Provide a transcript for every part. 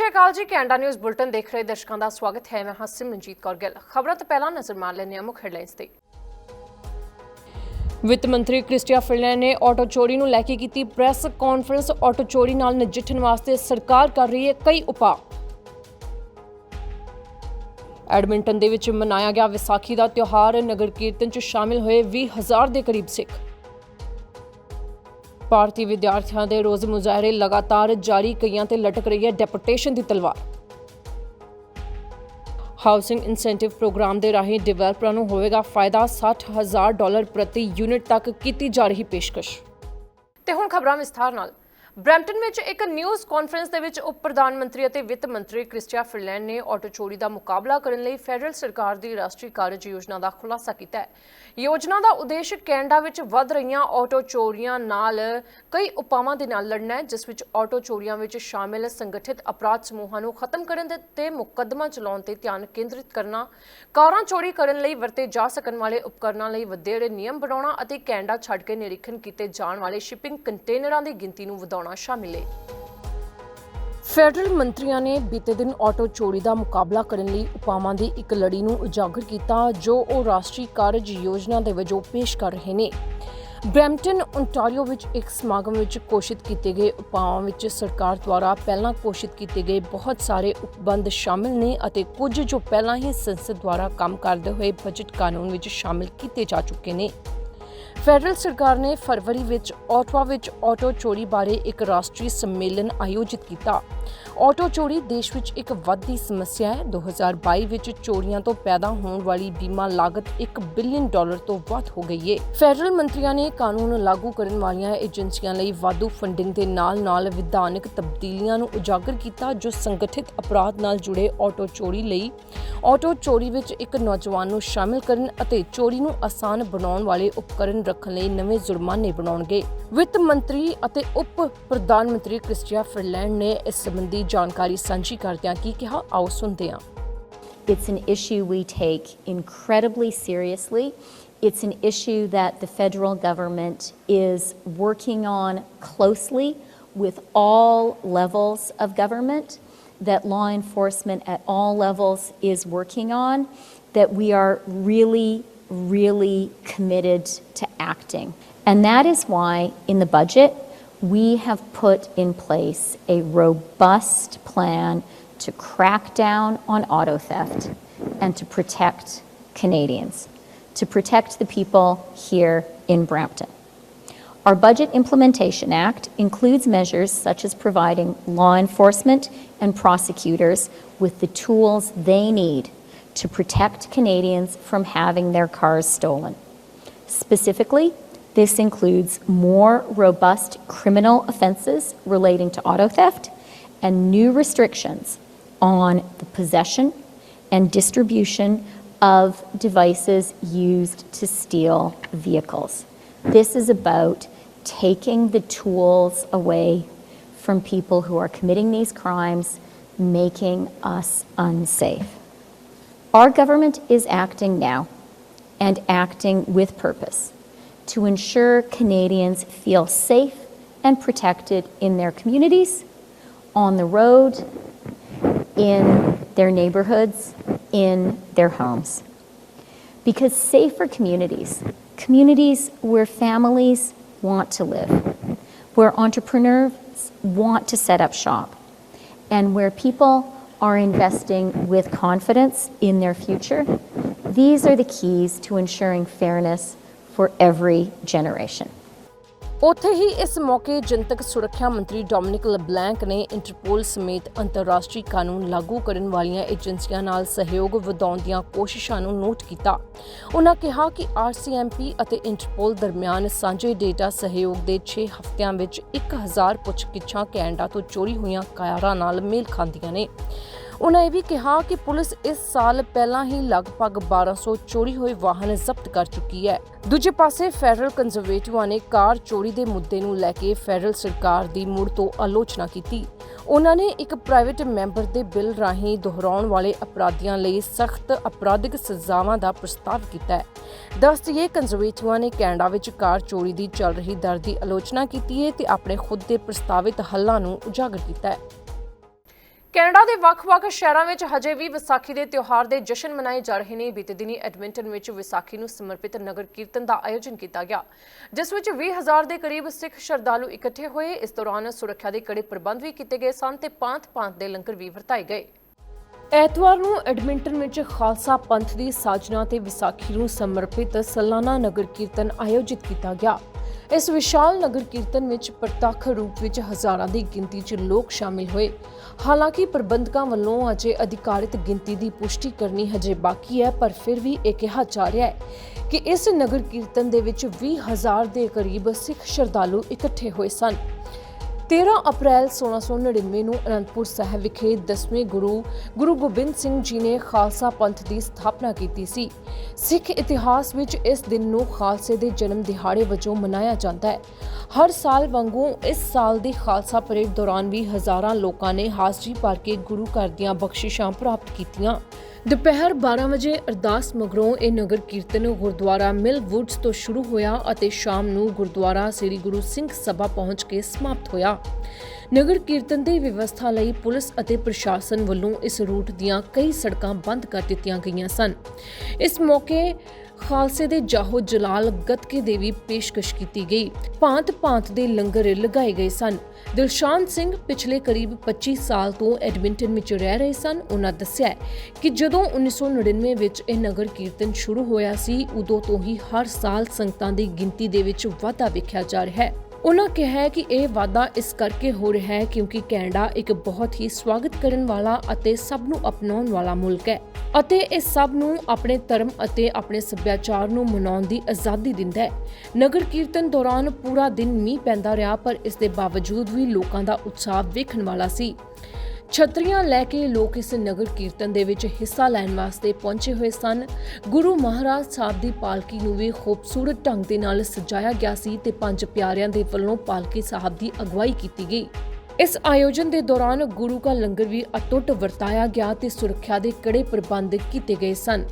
ਸ਼੍ਰੀ ਅਕਾਲ ਜੀ, Canada news bulletin ਦੇਖ ਰਹੇ ਦਰਸ਼ਕਾਂ ਦਾ ਸਵਾਗਤ ਹੈ। ਮੈਂ ਹਾਂ ਸਿਮਰਨਜੀਤ ਕੌਰ ਗਿੱਲ। ਖਬਰਾਂ ਤੋਂ ਪਹਿਲਾਂ ਨਜ਼ਰ ਮਾਰ ਲੈਂਦੇ ਹਾਂ ਮੁੱਖ ਹੈਡਲਾਈਨਸ ਤੇ। ਵਿੱਤ ਮੰਤਰੀ ਕ੍ਰਿਸਟੀਆ ਫਿਲਨ ਨੇ ਆਟੋ ਚੋਰੀ ਨੂੰ ਲੈ ਕੇ ਕੀਤੀ ਪ੍ਰੈਸ ਕਾਨਫਰੰਸ। ਆਟੋ ਚੋਰੀ ਨਾਲ ਨਜਿੱਠਣ ਵਾਸਤੇ ਸਰਕਾਰ ਕਰ ਰਹੀ ਹੈ ਕਈ ਉਪਾਅ। ਐਡਮਿੰਟਨ ਦੇ ਵਿੱਚ ਮਨਾਇਆ ਗਿਆ ਵਿਸਾਖੀ ਦਾ ਤਿਉਹਾਰ। ਨਗਰ ਕੀਰਤਨ 'ਚ ਸ਼ਾਮਿਲ ਹੋਏ 20000 ਦੇ ਕਰੀਬ ਸਿੱਖ। ਭਾਰਤੀ ਵਿਦਿਆਰਥੀਆਂ ਦੇ ਰੋਜ਼ ਮੁਜ਼ਾਹਰੇ ਲਗਾਤਾਰ ਜਾਰੀ ਕਈਆਂ ਤੇ ਲਟਕ ਰਹੀ ਹੈ ਡੈਪੂਟੇਸ਼ਨ ਦੀ ਤਲਵਾਰ। ਹਾਊਸਿੰਗ ਇਨਸੈਂਟਿਵ ਪ੍ਰੋਗਰਾਮ ਦੇ ਰਾਹੀਂ ਡਿਵੈਲਪਰਾਂ ਨੂੰ ਹੋਵੇਗਾ ਫਾਇਦਾ 60000 ਡਾਲਰ ਪ੍ਰਤੀ ਯੂਨਿਟ ਤੱਕ ਕੀਤੀ ਜਾ ਰਹੀ ਪੇਸ਼ਕਸ਼। ਤੇ ਹੁਣ ਖਬਰਾਂ ਵਿਸਥਾਰ ਨਾਲ। ਬ੍ਰੈਂਪਟਨ ਵਿੱਚ ਇੱਕ ਨਿਊਜ਼ ਕਾਨਫਰੰਸ ਦੇ ਵਿੱਚ ਉਪ ਪ੍ਰਧਾਨ ਮੰਤਰੀ ਅਤੇ ਵਿੱਤ ਮੰਤਰੀ ਕ੍ਰਿਸਟੀਆ ਫਿਰਲੈਂਡ ਨੇ ਆਟੋ ਚੋਰੀ ਦਾ ਮੁਕਾਬਲਾ ਕਰਨ ਲਈ ਫੈਡਰਲ ਸਰਕਾਰ ਦੀ ਰਾਸ਼ਟਰੀ ਕਾਰਜ ਯੋਜਨਾ ਦਾ ਖੁਲਾਸਾ ਕੀਤਾ ਹੈ। ਯੋਜਨਾ ਦਾ ਉਦੇਸ਼ ਕੈਨੇਡਾ ਵਿੱਚ ਵੱਧ ਰਹੀਆਂ ਆਟੋ ਚੋਰੀਆਂ ਨਾਲ ਕਈ ਉਪਾਵਾਂ ਦੇ ਨਾਲ ਲੜਨਾ ਹੈ, ਜਿਸ ਵਿੱਚ ਆਟੋ ਚੋਰੀਆਂ ਵਿੱਚ ਸ਼ਾਮਿਲ ਸੰਗਠਿਤ ਅਪਰਾਧ ਸਮੂਹਾਂ ਨੂੰ ਖਤਮ ਕਰਨ ਦੇ ਤੇ ਮੁਕੱਦਮਾ ਚਲਾਉਣ ਤੇ ਧਿਆਨ ਕੇਂਦਰਿਤ ਕਰਨਾ, ਕਾਰਾਂ ਚੋਰੀ ਕਰਨ ਲਈ ਵਰਤੇ ਜਾ ਸਕਣ ਵਾਲੇ ਉਪਕਰਨਾਂ ਲਈ ਵਧੇਰੇ ਨਿਯਮ ਬਣਾਉਣਾ ਅਤੇ ਕੈਨੇਡਾ ਛੱਡ ਕੇ ਨਿਰੀਖਣ ਕੀਤੇ ਜਾਣ ਵਾਲੇ ਸ਼ਿਪਿੰਗ ਕੰਟੇਨਰਾਂ ਦੀ ਗਿਣਤੀ ਨੂੰ ਵਧਾਉਣਾ। ਸ਼ਾਮਿਲ ਹੈ ਫੈਡਰਲ ਮੰਤਰੀਆਂ ਨੇ ਬੀਤੇ ਦਿਨ ਆਟੋ ਚੋਰੀ ਦਾ ਮੁਕਾਬਲਾ ਕਰਨ ਲਈ ਉਪਾਵਾਂ ਦੀ ਇੱਕ ਲੜੀ ਨੂੰ ਉਜਾਗਰ ਕੀਤਾ, ਜੋ ਉਹ ਰਾਸ਼ਟਰੀ ਕਾਰਜ ਯੋਜਨਾ ਦੇ ਵਜੋਂ ਪੇਸ਼ ਕਰ ਰਹੇ ਨੇ। ਬ੍ਰੈਂਪਟਨ ਓਨਟਾਰੀਓ ਵਿੱਚ ਇੱਕ ਸਮਾਗਮ ਵਿੱਚ ਘੋਸ਼ਿਤ ਕੀਤੇ ਗਏ ਉਪਾਵਾਂ ਵਿੱਚ ਸਰਕਾਰ ਦੁਆਰਾ ਪਹਿਲਾਂ ਘੋਸ਼ਿਤ ਕੀਤੇ ਗਏ ਬਹੁਤ ਸਾਰੇ ਉਪਬੰਧ ਸ਼ਾਮਿਲ ਨੇ ਅਤੇ ਕੁਝ ਜੋ ਪਹਿਲਾਂ ਹੀ ਸੰਸਦ ਦੁਆਰਾ ਕੰਮ ਕਰਦੇ ਹੋਏ ਬਜਟ ਕਾਨੂੰਨ ਵਿੱਚ ਸ਼ਾਮਿਲ ਕੀਤੇ ਜਾ ਚੁੱਕੇ ਨੇ। ਫੈਡਰਲ ਸਰਕਾਰ ਨੇ ਫਰਵਰੀ ਵਿੱਚ ਆਟਵਾ ਵਿੱਚ ਆਟੋ ਚੋਰੀ ਬਾਰੇ ਇੱਕ ਰਾਸ਼ਟਰੀ ਸੰਮੇਲਨ ਆਯੋਜਿਤ ਕੀਤਾ। ਆਟੋ ਚੋਰੀ ਦੇਸ਼ ਵਿੱਚ ਇੱਕ ਵੱਧਦੀ ਸਮੱਸਿਆ ਹੈ। 2022 ਵਿੱਚ ਚੋਰੀਆਂ ਤੋਂ ਪੈਦਾ ਹੋਣ ਵਾਲੀ ਬੀਮਾ ਲਾਗਤ 1 ਬਿਲੀਅਨ ਡਾਲਰ ਤੋਂ ਵੱਧ ਹੋ ਗਈ ਹੈ ਫੈਡਰਲ ਮੰਤਰੀਆਂ ਨੇ ਕਾਨੂੰਨ ਲਾਗੂ ਕਰਨ ਵਾਲੀਆਂ ਏਜੰਸੀਆਂ ਲਈ ਵਾਧੂ ਫੰਡਿੰਗ ਦੇ ਨਾਲ-ਨਾਲ ਵਿਧਾਨਕ ਤਬਦੀਲੀਆਂ ਨੂੰ ਉਜਾਗਰ ਕੀਤਾ, ਜੋ ਸੰਗਠਿਤ ਅਪਰਾਧ ਨਾਲ ਜੁੜੇ ਆਟੋ ਚੋਰੀ ਲਈ ਆਟੋ ਚੋਰੀ ਵਿੱਚ ਇੱਕ ਨੌਜਵਾਨ ਨੂੰ ਸ਼ਾਮਿਲ ਕਰਨ ਅਤੇ ਚੋਰੀ ਨੂੰ ਆਸਾਨ ਬਣਾਉਣ ਵਾਲੇ ਉਪਕਰਨ ਰੱਖਣ ਲਈ ਨਵੇਂ ਜੁਰਮਾਨੇ ਬਣਾਉਣਗੇ ਵਿੱਤ ਮੰਤਰੀ ਅਤੇ ਉਪ ਪ੍ਰਧਾਨ ਮੰਤਰੀ ਕ੍ਰਿਸਟੀਆ ਫਿਰਲੈਂਡ ਨੇ ਇਸ ਸੰਬੰਧੀ ਜਾਣਕਾਰੀ ਸਾਂਝੀ ਕਰਦਿਆਂ ਕੀ ਕਿਹਾ ਆਓ ਸੁਣਦੇ ਹਾਂ It's an issue we take incredibly seriously. It's an issue that the federal government is working on closely with all levels of government, that law enforcement at all levels is working on, that we are really, really committed to acting. And that is why in the budget, we have put in place a robust plan to crack down on auto theft and to protect Canadians, to protect the people here in Brampton. Our Budget Implementation Act includes measures such as providing law enforcement and prosecutors with the tools they need to protect Canadians from having their cars stolen. Specifically, this includes more robust criminal offenses relating to auto theft and new restrictions on the possession and distribution of devices used to steal vehicles. This is about taking the tools away from people who are committing these crimes, making us unsafe. Our government is acting now and acting with purpose to ensure Canadians feel safe and protected in their communities, on the road, in their neighborhoods, in their homes. Because safer communities, communities where families want to live, where entrepreneurs want to set up shop, and where people are investing with confidence in their future, these are the keys to ensuring fairness for every generation. ਉੱਥੇ ਹੀ ਇਸ ਮੌਕੇ ਜਨਤਕ ਸੁਰੱਖਿਆ ਮੰਤਰੀ Dominic ਲਬਲੈਂਕ ਨੇ Interpol ਸਮੇਤ ਅੰਤਰਰਾਸ਼ਟਰੀ ਕਾਨੂੰਨ ਲਾਗੂ ਕਰਨ ਵਾਲੀਆਂ ਏਜੰਸੀਆਂ ਨਾਲ ਸਹਿਯੋਗ ਵਧਾਉਣ ਦੀਆਂ ਕੋਸ਼ਿਸ਼ਾਂ ਨੂੰ ਨੋਟ ਕੀਤਾ। ਉਨ੍ਹਾਂ ਕਿਹਾ ਕਿ ਆਰਸੀਐਮਪੀ ਅਤੇ ਇੰਟਰਪੋਲ ਦਰਮਿਆਨ ਸਾਂਝੇ ਡੇਟਾ ਸਹਿਯੋਗ ਦੇ 6 ਹਫ਼ਤਿਆਂ ਵਿੱਚ 1000 ਪੁੱਛਗਿੱਛਾਂ ਕੈਨੇਡਾ ਤੋਂ ਚੋਰੀ ਹੋਈਆਂ ਕਾਰਾਂ ਨਾਲ ਮੇਲ ਖਾਂਦੀਆਂ ਨੇ। ਉਨ੍ਹਾਂ ਇਹ ਵੀ ਕਿਹਾ ਕਿ ਪੁਲਿਸ ਇਸ ਸਾਲ ਪਹਿਲਾਂ ਹੀ ਲਗਭਗ 1200 ਚੋਰੀ ਹੋਏ ਵਾਹਨ ਜ਼ਬਤ ਕਰ ਚੁੱਕੀ ਹੈ। ਦੂਜੇ ਪਾਸੇ ਫੈਡਰਲ ਕੰਜ਼ਰਵੇਟਿਵਾਂ ਨੇ ਕਾਰ ਚੋਰੀ ਦੇ ਮੁੱਦੇ ਨੂੰ ਲੈ ਕੇ ਫੈਡਰਲ ਸਰਕਾਰ ਦੀ ਮੁੜ ਤੋਂ ਆਲੋਚਨਾ ਕੀਤੀ। ਉਹਨਾਂ ਨੇ ਇੱਕ ਪ੍ਰਾਈਵੇਟ ਮੈਂਬਰ ਦੇ ਬਿੱਲ ਰਾਹੀਂ ਦੁਹਰਾਉਣ ਵਾਲੇ ਅਪਰਾਧੀਆਂ ਲਈ ਸਖਤ ਅਪਰਾਧਿਕ ਸਜ਼ਾਵਾਂ ਦਾ ਪ੍ਰਸਤਾਵ ਕੀਤਾ ਹੈ। ਦੱਸਦੀਏ, ਕੰਜ਼ਰਵੇਟਿਵਾਂ ਨੇ ਕੈਨੇਡਾ ਵਿੱਚ ਕਾਰ ਚੋਰੀ ਦੀ ਚੱਲ ਰਹੀ ਦਰ ਦੀ ਆਲੋਚਨਾ ਕੀਤੀ ਹੈ ਤੇ ਆਪਣੇ ਖੁਦ ਦੇ ਪ੍ਰਸਤਾਵਿਤ ਹੱਲਾਂ ਨੂੰ ਉਜਾਗਰ ਕੀਤਾ ਹੈ। ਕੈਨੇਡਾ ਦੇ ਵੱਖ-ਵੱਖ ਸ਼ਹਿਰਾਂ ਵਿੱਚ ਹਜੇ ਵੀ ਵਿਸਾਖੀ ਦੇ ਤਿਉਹਾਰ ਦੇ ਜਸ਼ਨ ਮਨਾਏ ਜਾ ਰਹੇ ਨੇ। ਬੀਤੇ ਦਿਨੀ ਐਡਮਿੰਟਨ ਵਿੱਚ ਵਿਸਾਖੀ ਨੂੰ ਸਮਰਪਿਤ ਨਗਰ ਕੀਰਤਨ ਦਾ ਆਯੋਜਨ ਕੀਤਾ ਗਿਆ, ਜਿਸ ਵਿੱਚ 20000 ਦੇ ਕਰੀਬ ਸਿੱਖ ਸ਼ਰਧਾਲੂ ਇਕੱਠੇ ਹੋਏ। ਇਸ ਦੌਰਾਨ ਸੁਰੱਖਿਆ ਦੇ ਕੜੇ ਪ੍ਰਬੰਧ ਵੀ ਕੀਤੇ ਗਏ ਸਨ ਤੇ ਪਾਂਤ-ਪਾਂਤ ਦੇ ਲੰਗਰ ਵੀ ਵਰਤਾਏ ਗਏ। ਐਤਵਾਰ ਨੂੰ ਐਡਮਿੰਟਨ ਵਿੱਚ ਖਾਲਸਾ ਪੰਥ ਦੀ ਸਾਜਨਾ ਤੇ ਵਿਸਾਖੀ ਨੂੰ ਸਮਰਪਿਤ ਸਾਲਾਨਾ ਨਗਰ ਕੀਰਤਨ ਆਯੋਜਿਤ ਕੀਤਾ ਗਿਆ। ਇਸ ਵਿਸ਼ਾਲ ਨਗਰ ਕੀਰਤਨ ਵਿੱਚ ਪ੍ਰਤੱਖ ਰੂਪ ਵਿੱਚ ਹਜ਼ਾਰਾਂ ਦੀ ਗਿਣਤੀ 'ਚ ਲੋਕ ਸ਼ਾਮਿਲ ਹੋਏ। ਹਾਲਾਂਕਿ ਪ੍ਰਬੰਧਕਾਂ ਵੱਲੋਂ ਅਜੇ ਅਧਿਕਾਰਿਤ ਗਿਣਤੀ ਦੀ ਪੁਸ਼ਟੀ ਕਰਨੀ ਹਜੇ ਬਾਕੀ ਹੈ, ਪਰ ਫਿਰ ਵੀ ਇਹ ਕਿਹਾ ਜਾ ਰਿਹਾ ਹੈ ਕਿ ਇਸ ਨਗਰ ਕੀਰਤਨ ਦੇ ਵਿੱਚ 20000 ਦੇ ਕਰੀਬ ਸਿੱਖ ਸ਼ਰਧਾਲੂ ਇਕੱਠੇ ਹੋਏ ਸਨ। 13 ਅਪ੍ਰੈਲ 1699 ਨੂੰ ਅਨੰਦਪੁਰ ਸਾਹਿਬ ਵਿਖੇ 10ਵੇਂ ਗੁਰੂ ਗੁਰੂ ਗੋਬਿੰਦ ਸਿੰਘ ਜੀ ਨੇ ਖਾਲਸਾ ਪੰਥ ਦੀ ਸਥਾਪਨਾ ਕੀਤੀ ਸੀ। ਸਿੱਖ ਇਤਿਹਾਸ ਵਿੱਚ ਇਸ ਦਿਨ ਨੂੰ ਖਾਲਸੇ ਦੇ ਜਨਮ ਦਿਹਾੜੇ ਵਜੋਂ ਮਨਾਇਆ ਜਾਂਦਾ ਹੈ। ਹਰ ਸਾਲ ਵਾਂਗੂ ਇਸ ਸਾਲ ਦੀ ਖਾਲਸਾ ਪਰੇਡ ਦੌਰਾਨ ਵੀ ਹਜ਼ਾਰਾਂ ਲੋਕਾਂ ਨੇ ਹਾਜ਼ਰੀ ਭਰ ਕੇ ਗੁਰੂ ਘਰ ਦੀਆਂ ਬਖਸ਼ਿਸ਼ਾਂ ਪ੍ਰਾਪਤ ਕੀਤੀਆਂ। ਦੁਪਹਿਰ 12 ਵਜੇ ਅਰਦਾਸ ਮਗਰੋਂ ਇਹ ਨਗਰ ਕੀਰਤਨ ਗੁਰਦੁਆਰਾ ਮਿਲ ਵੁੱਡਸ ਤੋਂ ਸ਼ੁਰੂ ਹੋਇਆ ਅਤੇ ਸ਼ਾਮ ਨੂੰ ਗੁਰਦੁਆਰਾ ਸ੍ਰੀ ਗੁਰੂ ਸਿੰਘ ਸਭਾ ਪਹੁੰਚ ਕੇ ਸਮਾਪਤ ਹੋਇਆ। ਨਗਰ ਕੀਰਤਨ ਦੀ ਵਿਵਸਥਾ ਲਈ ਪੁਲਿਸ ਅਤੇ ਪ੍ਰਸ਼ਾਸਨ ਵੱਲੋਂ ਇਸ ਰੂਟ ਦੀਆਂ ਕਈ ਸੜਕਾਂ ਬੰਦ ਕਰ ਦਿੱਤੀਆਂ ਗਈਆਂ ਸਨ। ਇਸ ਮੌਕੇ ਖਾਲਸੇ ਦੇ ਜਾਹੋ ਜਲਾਲ ਗੱਤਕੇ ਦੇ ਵੀ ਪੇਸ਼ਕਸ਼ ਕੀਤੀ ਗਈ। ਭਾਂਤ ਭਾਂਤ ਦੇ ਲੰਗਰ ਲਗਾਏ ਗਏ ਸਨ। ਦਿਲਸ਼ਾਨ ਸਿੰਘ ਪਿਛਲੇ ਕਰੀਬ 25 ਸਾਲ ਤੋਂ ਐਡਮਿੰਟਨ ਵਿੱਚ ਰਹਿ ਰਹੇ ਸਨ। ਉਹਨਾਂ ਦੱਸਿਆ ਕਿ ਜਦੋਂ 1999 ਵਿੱਚ ਇਹ ਨਗਰ ਕੀਰਤਨ ਸ਼ੁਰੂ ਹੋਇਆ ਸੀ, ਉਦੋਂ ਤੋਂ ਹੀ ਹਰ ਸਾਲ ਸੰਗਤਾਂ ਦੀ ਗਿਣਤੀ ਦੇ ਵਿੱਚ ਵਾਧਾ ਵੇਖਿਆ ਜਾ ਰਿਹਾ ਹੈ। ਉਹਨਾਂ ਕਿਹਾ ਹੈ ਕਿ ਇਹ ਵਾਧਾ ਇਸ ਕਰਕੇ ਹੋ ਰਿਹਾ ਹੈ ਕਿਉਂਕਿ ਕੈਨੇਡਾ ਇੱਕ ਬਹੁਤ ਹੀ ਸਵਾਗਤ ਕਰਨ ਵਾਲਾ ਅਤੇ ਸਭ ਨੂੰ ਅਪਣਾਉਣ ਵਾਲਾ ਮੁਲਕ ਹੈ ਅਤੇ ਇਹ ਸਭ ਨੂੰ ਆਪਣੇ ਧਰਮ ਅਤੇ ਆਪਣੇ ਸੱਭਿਆਚਾਰ ਨੂੰ ਮਨਾਉਣ ਦੀ ਆਜ਼ਾਦੀ ਦਿੰਦਾ ਹੈ। ਨਗਰ ਕੀਰਤਨ ਦੌਰਾਨ ਪੂਰਾ ਦਿਨ ਮੀਂਹ ਪੈਂਦਾ ਰਿਹਾ, ਪਰ ਇਸ ਦੇ ਬਾਵਜੂਦ ਵੀ ਲੋਕਾਂ ਦਾ ਉਤਸ਼ਾਹ ਵੇਖਣ ਵਾਲਾ ਸੀ। ਛਤਰੀਆਂ ਲੈ ਕੇ ਲੋਕ ਇਸ ਨਗਰ ਕੀਰਤਨ ਦੇ ਵਿੱਚ ਹਿੱਸਾ ਲੈਣ ਵਾਸਤੇ ਪਹੁੰਚੇ ਹੋਏ ਸਨ। ਗੁਰੂ ਮਹਾਰਾਜ ਸਾਹਿਬ ਦੀ ਪਾਲਕੀ ਨੂੰ ਵੀ ਖੂਬਸੂਰਤ ਢੰਗ ਦੇ ਨਾਲ ਸਜਾਇਆ ਗਿਆ ਸੀ ਤੇ ਪੰਜ ਪਿਆਰਿਆਂ ਦੇ ਵੱਲੋਂ ਪਾਲਕੀ ਸਾਹਿਬ ਦੀ ਅਗਵਾਈ ਕੀਤੀ ਗਈ। ਇਸ ਆਯੋਜਨ ਦੇ ਦੌਰਾਨ ਗੁਰੂ ਕਾ ਲੰਗਰ ਵੀ ਅਟੁੱਟ ਵਰਤਾਇਆ ਗਿਆ ਤੇ ਸੁਰੱਖਿਆ ਦੇ ਕੜੇ ਪ੍ਰਬੰਧ ਕੀਤੇ ਗਏ ਸਨ।